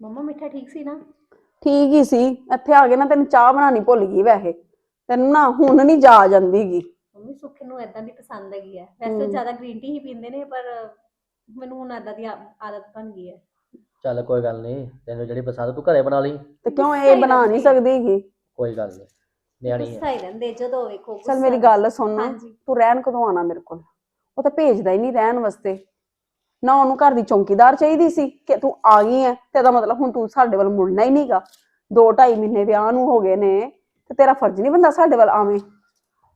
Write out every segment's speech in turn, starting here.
ਮੰਮਾ ਮਿੱਠਾ ਠੀਕ ਸੀ ਨਾ? ਠੀਕ ਹੀ ਸੀ। ਇੱਥੇ ਆ ਕੇ ਨਾ ਤੈਨੂੰ ਚਾਹ ਬਣਾਉਣੀ ਭੁੱਲ ਗਈ ਵੈਸੇ। ਤੈਨੂੰ ਨਾ ਹੁਣ ਨਹੀਂ ਜਾ ਜਾਂਦੀਗੀ ਮੰਮੀ ਸੁੱਖ ਨੂੰ ਇਦਾਂ ਦੀ ਪਸੰਦ ਹੈਗੀ ਹੈ ਵੈਸੇ ਹਮ। ਜ਼ਿਆਦਾ ਗ੍ਰੀਨ ਟੀ ਹੀ ਪੀਂਦੇ ਨੇ ਪਰ ਮੈਨੂੰ ਹੁਣ ਇਦਾਂ ਦੀ ਆ- ਆਦਤ ਬਣ ਗਈ ਹੈ ਚੱਲ ਕੋਈ ਗੱਲ ਨਹੀਂ ਤੈਨੂੰ ਜਿਹੜੀ ਪਸੰਦ ਤੂੰ ਘਰੇ ਬਣਾ ਲਈ। ਤੇ ਕਿਉਂ ਗੁੱਸਾ ਇਹ ਹੀ ਬਣਾ ਨਹੀਂ ਰਹਿੰਦੀ। ਸਕਦੀਗੀ ਕੋਈ ਗੱਲ ਨਹੀਂ ਨਿਆਣੀ ਗੁੱਸਾ ਹੈ ਹੀ ਰਹਿੰਦੇ ਜਦੋਂ ਵੇਖੋ ਚੱਲ ਗੁੱਸਾ। ਮੇਰੀ। ਗੱਲ ਸੁਣ। ਹਾਂਜੀ। ਤੂੰ ਰਹਿਣ ਕਦੋਂ ਆਣਾ ਮੇਰੇ ਕੋਲ? ਉਹ ਤਾਂ ਭੇਜਦਾ ਹੀ ਨਹੀਂ ਰਹਿਣ ਵਾਸਤੇ। ਨਾ ਉਹਨੂੰ ਘਰ ਦੀ ਚੌਂਕੀਦਾਰ ਚਾਹੀਦੀ ਸੀ ਕਿ ਤੂੰ ਆ ਗਈ ਐ, ਤੇ ਇਹਦਾ ਮਤਲਬ ਹੁਣ ਤੂੰ ਸਾਡੇ ਵੱਲ ਮੁੜਨਾ ਹੀ ਨਹੀਂਗਾ। ਦੋ ਢਾਈ ਮਹੀਨੇ ਵਿਆਹ ਨੂੰ ਹੋ ਗਏ ਨੇ, ਤੇ ਤੇਰਾ ਫਰਜ਼ ਨਹੀਂ ਬੰਦਾ ਸਾਡੇ ਵੱਲ ਆਵੇਂ।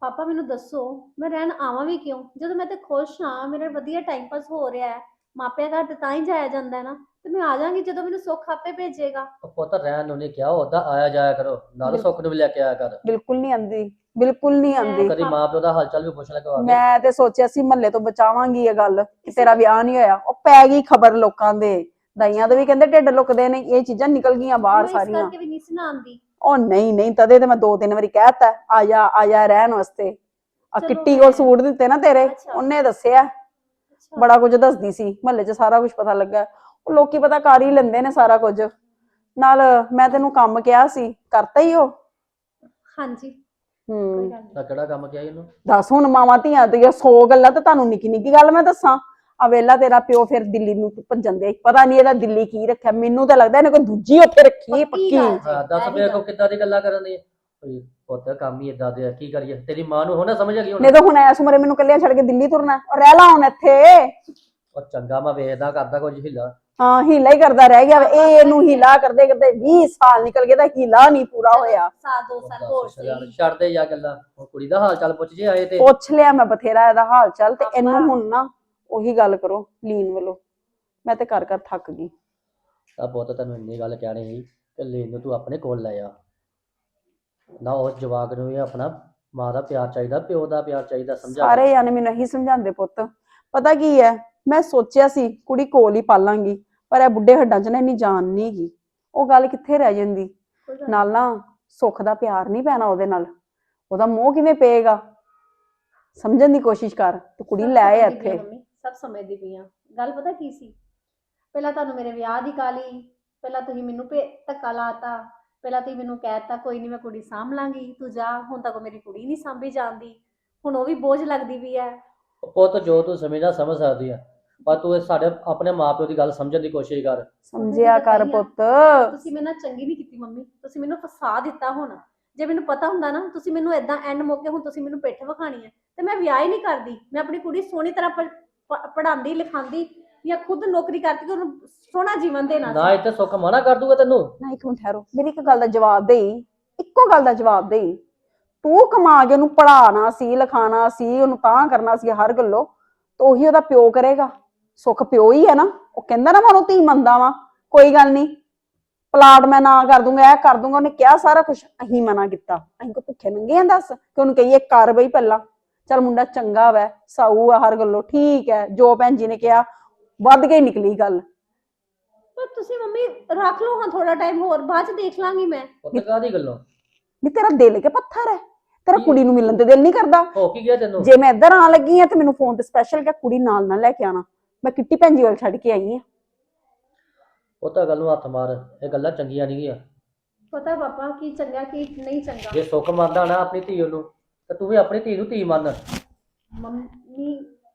ਪਾਪਾ ਮੈਨੂੰ ਦੱਸੋ, ਮੈਂ ਰਹਿਣ ਆਵਾਂ ਵੀ ਕਿਉਂ? ਜਦੋਂ ਮੈਂ ਤੇ ਖੁਸ਼ ਹਾਂ, ਮੇਰਾ ਵਧੀਆ ਟਾਈਮ ਪਾਸ ਹੋ ਰਿਹਾ ਹੈ। ਮਾਪਿਆਂ ਘਰ ਤੇ ਤਾਂ ਹੀ ਜਾਇਆ ਜਾਂਦਾ ਹੈ ਨਾ ਤੇ ਮੈਂ ਆ ਜਾਾਂਗੀ ਜਦੋਂ ਮੈਨੂੰ ਸੁੱਖ ਆਪੇ ਭੇਜੇਗਾ। ਉਹ ਪੁੱਤ ਰਹਿਣ ਨੂੰ ਨਹੀਂ ਕਿਹਾ ਉਹਦਾ ਆਇਆ ਜਾਇਆ ਕਰੋ ਨਾਲ। ਸੁੱਖ ਨੂੰ ਵੀ ਲੈ ਕੇ ਆਇਆ ਕਰ। ਬਿਲਕੁਲ ਨਹੀਂ ਆਂਦੀ ਬਿਲਕੁਲ ਨਹੀਂ ਆਂਦੀ। ਕਦੀ ਮਾਂ ਪਿਓ ਦਾ ਹਾਲ ਚਾਲ ਵੀ ਪੁੱਛ ਲੈ ਕੇ ਮੈਂ ਤੇ ਸੋਚਿਆ ਸੀ ਮਹੱਲੇ ਤੋਂ ਬਚਾਵਾਂਗੀ ਇਹ ਗੱਲ ਕਿ ਤੇਰਾ ਵਿਆਹ ਨਹੀਂ ਹੋਇਆ। ਉਹ ਪੈ ਗਈ ਖਬਰ ਲੋਕਾਂ ਦੇ ਦਾਈਆਂ ਦੇ ਵੀ ਕਹਿੰਦੇ ਢਿੱਡ ਲੁਕਦੇ ਨੇ ਇਹ ਚੀਜ਼ਾਂ ਨਿਕਲ ਗਈਆਂ ਬਾਹਰ ਇਸ ਸਾਰੀਆਂ। ਕਰਕੇ ਵੀ ਨਹੀਂ ਸੀ ਨਾ ਆਉਂਦੀ ਉਹ ਨਹੀਂ ਨਹੀਂ ਤਦੇ ਤੇ ਮੈਂ ਦੋ ਤਿੰਨ ਵਾਰੀ ਕਹਿਤਾ ਆ ਜਾ ਆ ਜਾ ਰਹਿਣ ਵਾਸਤੇ। ਆ ਕਿੱਟੀ ਕੋਲ ਸੂਟ ਦਿੱਤੇ ਨਾ ਤੇਰੇ। ਉਹਨੇ ਦੱਸਿਆ। ਬੜਾ ਕੁਝ ਦੱਸਦੀ ਸੀ ਮਹੱਲੇ 'ਚ ਸਾਰਾ ਕੁਝ ਪਤਾ ਲੱਗਾ। ਉਹ ਲੋਕੀ ਪਤਾ ਕਰ ਹੀ ਲੈਂਦੇ ਨੇ ਸਾਰਾ ਕੁਝ। ਨਾਲ ਮੈਂ ਤੈਨੂੰ ਕੰਮ ਕਿਹਾ ਸੀ ਕਰਤਾ ਹੀ ਉਹ? ਹਾਂਜੀ। ਕੋਈ ਹੂੰ ਗੱਲ ਨਹੀਂ। ਤਾਂ ਕਿਹੜਾ ਕੰਮ ਕਿਹਾ ਇਹਨੂੰ ਦੱਸ ਹੁਣ ਮਾਵਾਂ ਧੀਆਂ ਤੇ 100 ਗੱਲਾਂ ਤਾਂ ਤੁਹਾਨੂੰ ਨਿੱਕੀ ਨਿੱਕੀ ਗੱਲ ਮੈਂ ਦੱਸਾਂ। ਆ ਵੇਲਾ ਤੇਰਾ ਪਿਓ ਫਿਰ ਦਿੱਲੀ ਨੂੰ ਭੱਜਣ ਦੇ ਪਤਾ ਨਹੀਂ ਇਹਦਾ ਦਿੱਲੀ ਕੀ ਰੱਖਿਆ। ਮੈਨੂੰ ਤਾਂ ਲੱਗਦਾ ਇਹਨੇ ਕੋਈ ਦੂਜੀ ਉੱਥੇ ਰੱਖੀ ਹੈ ਪੱਕੀ ਪੱਕੀ। ਗੱਲ। ਹਾਂ ਦੱਸ ਮੇਰੇ ਕੋ। ਕਿੱਦਾਂ ਦੀ ਗੱਲਾਂ ਕਰਨ ਦੀ। ਓਏ ਪੁੱਤ ਕੰਮ ਹੀ ਇਦਾਂ ਦੇ ਆ ਕੀ ਕਰੀਏ? ਤੇਰੀ ਮਾਂ ਨੂੰ ਹੁਣ ਸਮਝ ਆ ਗਈ ਹੁਣ। ਨਹੀਂ ਤਾਂ ਹੁਣ ਐਸ ਉਮਰੇ ਮੈਨੂੰ ਕੱਲਿਆਂ ਛੱਡ ਕੇ ਦਿੱਲੀ ਤੁਰਨਾ ਔਰ ਰਹਿ ਲਾ ਹੁਣ ਇੱਥੇ। ਉਹ ਚੰਗਾ ਮੈਂ ਵੇਖਦਾ ਕਰਦਾ ਕੁਝ ਹਿੱਲਾ। ਹਾਂ ਹੀਲਾ ਹੀ ਕਰਦਾ ਰਹਿ ਗਿਆ ਵਾ। ਇਹ ਇਹਨੂੰ ਹੀਲਾ ਕਰਦੇ ਕਰਦੇ 20 ਸਾਲ ਨਿਕਲ ਗਏ ਤਾਂ ਹੀਲਾ ਨਹੀਂ ਪੂਰਾ ਹੋਇਆ। ਸਾਲ ਦੋ ਸਾਲ ਹੋਰ ਸਹੀ ਛੱਡ ਦੇ ਜਾ ਗੱਲਾਂ। ਉਹ ਕੁੜੀ ਦਾ ਹਾਲ ਚਾਲ ਪੁੱਛ ਜੇ ਆਏ ਤੇ। ਪੁੱਛ ਲਿਆ ਮੈਂ ਬਥੇਰਾ ਇਹਦਾ ਹਾਲ ਚਾਲ ਤੇ ਇਹਨੂੰ ਹੁਣ ਨਾ ਉਹੀ ਗੱਲ ਕਰੋ ਲੀਨ ਵੱਲੋਂ। ਮੈਂ ਤੇ ਕਰ ਕਰ ਥੱਕ ਗਈ। ਤਾਂ ਪੁੱਤ ਤੈਨੂੰ ਇੰਨੀ ਗੱਲ ਕਹਿਣੀ ਸੀ ਕਿ ਲੈਣ ਨੂੰ ਤੂੰ ਆਪਣੇ ਕੋਲ ਲੈ ਆ। ਨਾ ਉਸ ਜਵਾਕ ਨੂੰ ਵੀ ਆਪਣਾ ਮਾਂ ਦਾ ਪਿਆਰ ਚਾਹੀਦਾ ਪਿਓ ਦਾ ਪਿਆਰ ਚਾਹੀਦਾ ਸਮਝਾ ਸਾਰੇ ਜਾਣੇ ਮੈਨੂੰ ਇਹੀ ਸਮਝਾਉਂਦੇ ਪੁੱਤ। ਪਤਾ ਕੀ ਹੈ? ਮੈਂ ਸੋਚਿਆ ਸੀ ਕੁੜੀ ਕੋਲ ਹੀ ਪਾਲਾਂਗੀ ਪਰ ਇਹ ਬੁੱਢੇ ਹੱਡਾਂ 'ਚ ਨਾ ਇੰਨੀ ਜਾਨ ਨਹੀਂ ਗਈ ਉਹ ਗੱਲ ਕਿੱਥੇ ਰਹਿ ਜਾਂਦੀ? ਨਾਲ ਨਾ ਸੁੱਖ ਦਾ ਪਿਆਰ ਨਹੀਂ ਪੈਣਾ ਉਹਦੇ ਨਾਲ। ਉਹਦਾ ਮੋਹ ਕਿਵੇਂ ਪਏਗਾ? ਸਮਝਣ ਦੀ ਕੋਸ਼ਿਸ਼ ਕਰ ਤੂੰ ਕੁੜੀ ਲੈ ਆ ਸਮਝਦੀ ਪਈ ਇੱਥੇ ਮੰਮੀ, ਸਭ ਸਮਝਦੀ ਪਈ ਆ। ਗੱਲ ਪਤਾ ਕੀ ਸੀ? ਪਹਿਲਾਂ ਤੁਹਾਨੂੰ ਮੇਰੇ ਵਿਆਹ ਦੀ ਕਾਲੀ ਪਹਿਲਾਂ ਤੁਸੀਂ ਮੈਨੂੰ ਭੇ ਧੱਕਾ ਲਾਤਾ ਪਹਿਲਾਂ ਤੁਸੀਂ ਮੈਨੂੰ ਕਹਿਤਾ ਕੋਈ ਨਹੀਂ ਮੈਂ ਕੁੜੀ ਸਾਂਭ ਲਾਂਗੀ ਤੂੰ ਜਾ ਹੁਣ ਤੱਕ ਮੇਰੀ ਕੁੜੀ ਨਹੀਂ ਸਾਂਭੀ ਜਾਂਦੀ। ਹੁਣ ਉਹ ਵੀ ਬੋਝ ਲੱਗਦੀ ਵੀ ਹੈ। ਪੁੱਤ ਜੋ ਤੂੰ ਸਮਝਣਾ ਸਮਝ ਸਕਦੀ ਆ। ਪਰ ਤੂੰ ਇਹ ਸਾਡੇ ਆਪਣੇ ਮਾਪਿਓ ਦੀ ਗੱਲ ਸਮਝਣ ਦੀ ਕੋਸ਼ਿਸ਼ ਕਰ। ਸਮਝਿਆ ਕਰ ਪੁੱਤ ਤੁਸੀਂ ਮੇਰੇ ਨਾਲ ਚੰਗੀ ਨਹੀਂ ਕੀਤੀ ਮੰਮੀ। ਤੁਸੀਂ ਮੈਨੂੰ ਫਸਾ ਦਿੱਤਾ ਹੁਣ। ਜੇ ਮੈਨੂੰ ਪਤਾ ਹੁੰਦਾ ਨਾ ਤੁਸੀਂ ਮੈਨੂੰ ਇਦਾਂ ਐਂਡ ਮੌਕੇ ਹੁਣ ਤੁਸੀਂ ਮੈਨੂੰ ਪਿੱਠ ਵਿਖਾਣੀ ਹੈ। ਤੇ ਮੈਂ ਵਿਆਹ ਹੀ ਨਹੀਂ ਕਰਦੀ। ਮੈਂ ਆਪਣੀ ਕੁੜੀ ਸੋਹਣੀ ਤਰ੍ਹਾਂ ਪੜਾਉਂਦੀ ਲਿਖਾਉਂਦੀ। ਜਾਂ ਖੁਦ ਨੌਕਰੀ ਕਰਦੀ ਤੇ ਉਹਨੂੰ ਸੋਹਣਾ ਜੀਵਨ ਦੇਣਾ ਨਾ ਸੀ। ਇੱਥੇ ਸੁੱਖ ਮਨਾ ਕਰ ਦੂਗਾ ਤੈਨੂੰ। ਨਾ ਇੱਕ ਮਿੰਟ ਠਹਿਰੋ ਮੇਰੀ ਇੱਕ ਗੱਲ ਦਾ ਜਵਾਬ ਦੇਈ ਇੱਕੋ ਗੱਲ ਦਾ ਜਵਾਬ ਦੇਈ। ਤੂੰ ਕਮਾ ਕੇ ਉਹਨੂੰ ਪੜਾਉਣਾ ਸੀ ਲਿਖਾਣਾ ਸੀ ਉਹਨੂੰ ਤਾਂ ਕਰਨਾ ਸੀ ਹਰ ਗੱਲੋਂ ਤਾਂ ਉਹੀ ਉਹਦਾ ਪਿਓ ਕਰੇਗਾ। ਸੁੱਖ ਪਿਓ ਹੀ ਹੈ ਨਾ ਉਹ ਕਹਿੰਦਾ ਨਾ ਮੈਂ ਉਹਨੂੰ ਧੀ ਮੰਨਦਾ ਵਾਂ ਕੋਈ ਗੱਲ ਨਹੀਂ। ਪਲਾਟ ਮੈਂ ਨਾ ਕਰ ਦੂੰਗਾ ਇਹ ਕਰ ਦੂੰਗਾ ਉਹਨੇ ਕਿਹਾ ਸਾਰਾ ਕੁਝ ਅਹੀਂ ਮਨਾ ਕੀਤਾ। ਅਹੀਂ ਕੋ ਭੁੱਖੇ ਨੰਗੇ ਆਂ ਦੱਸ। ਕਿ ਉਹਨੂੰ ਕਹੀਏ ਕਰ ਬਈ ਪਹਿਲਾਂ। ਚਲ ਮੁੰਡਾ ਚੰਗਾ ਵੈ ਸਾਊ ਆ ਹਰ ਗੱਲੋਂ ਠੀਕ ਹੈ ਜੋ ਭੈਣ ਜੀ ਨੇ ਕਿਹਾ ਵੱਧ ਕੇ ਹੀ ਨਿਕਲੀ ਗੱਲ। ਪਰ ਤੁਸੀਂ ਮੰਮੀ ਰੱਖ ਲਓ ਹਾਂ ਥੋੜਾ ਟਾਈਮ ਹੋਰ ਬਾਅਦ ਚ ਦੇਖ ਲਾਂਗੀ ਮੈਂ। ਪੁੱਤ ਕਾਹਦੀ ਗੱਲੋਂ? ਵੀ ਤੇਰਾ ਦਿਲ ਕੇ ਪੱਥਰ ਹੈ ਤੇਰਾ? ਕੁੜੀ ਨੂੰ ਮਿਲਣ ਤੇ ਦਿਲ ਨਹੀਂ ਕਰਦਾ। ਹੋ ਕੀ ਗਿਆ ਤੈਨੂੰ? ਜੇ ਮੈਂ ਇੱਧਰ ਆਣ ਲੱਗੀ ਆ ਤੇ ਮੈਨੂੰ ਫੋਨ ਤੇ ਸਪੈਸ਼ਲ ਕਿਹਾ ਕੁੜੀ ਨਾਲ ਨਾਲ ਲੈ ਕੇ ਆਣਾ ਮੈਂ ਕਿੱਟੀ ਭੈਣ ਜੀ ਵੱਲ ਛੱਡ ਕੇ ਆਈ ਆ ਉਹ ਤਾਂ ਗੱਲ ਨੂੰ ਹੱਥ ਮਾਰ ਇਹ ਗੱਲਾਂ ਚੰਗੀਆਂ ਨਹੀਂ ਗੀਆਂ। ਪਤਾ ਪਾਪਾ ਕੀ ਚੰਗਾ ਕੀ ਨਹੀਂ ਚੰਗਾ। ਜੇ ਸੁੱਖ ਮੰਨਦਾ ਨਾ ਆਪਣੀ ਧੀ ਨੂੰ ਤਾਂ ਤੂੰ ਵੀ ਆਪਣੀ ਧੀ ਨੂੰ ਧੀ ਮੰਨ। ਮੰਮੀ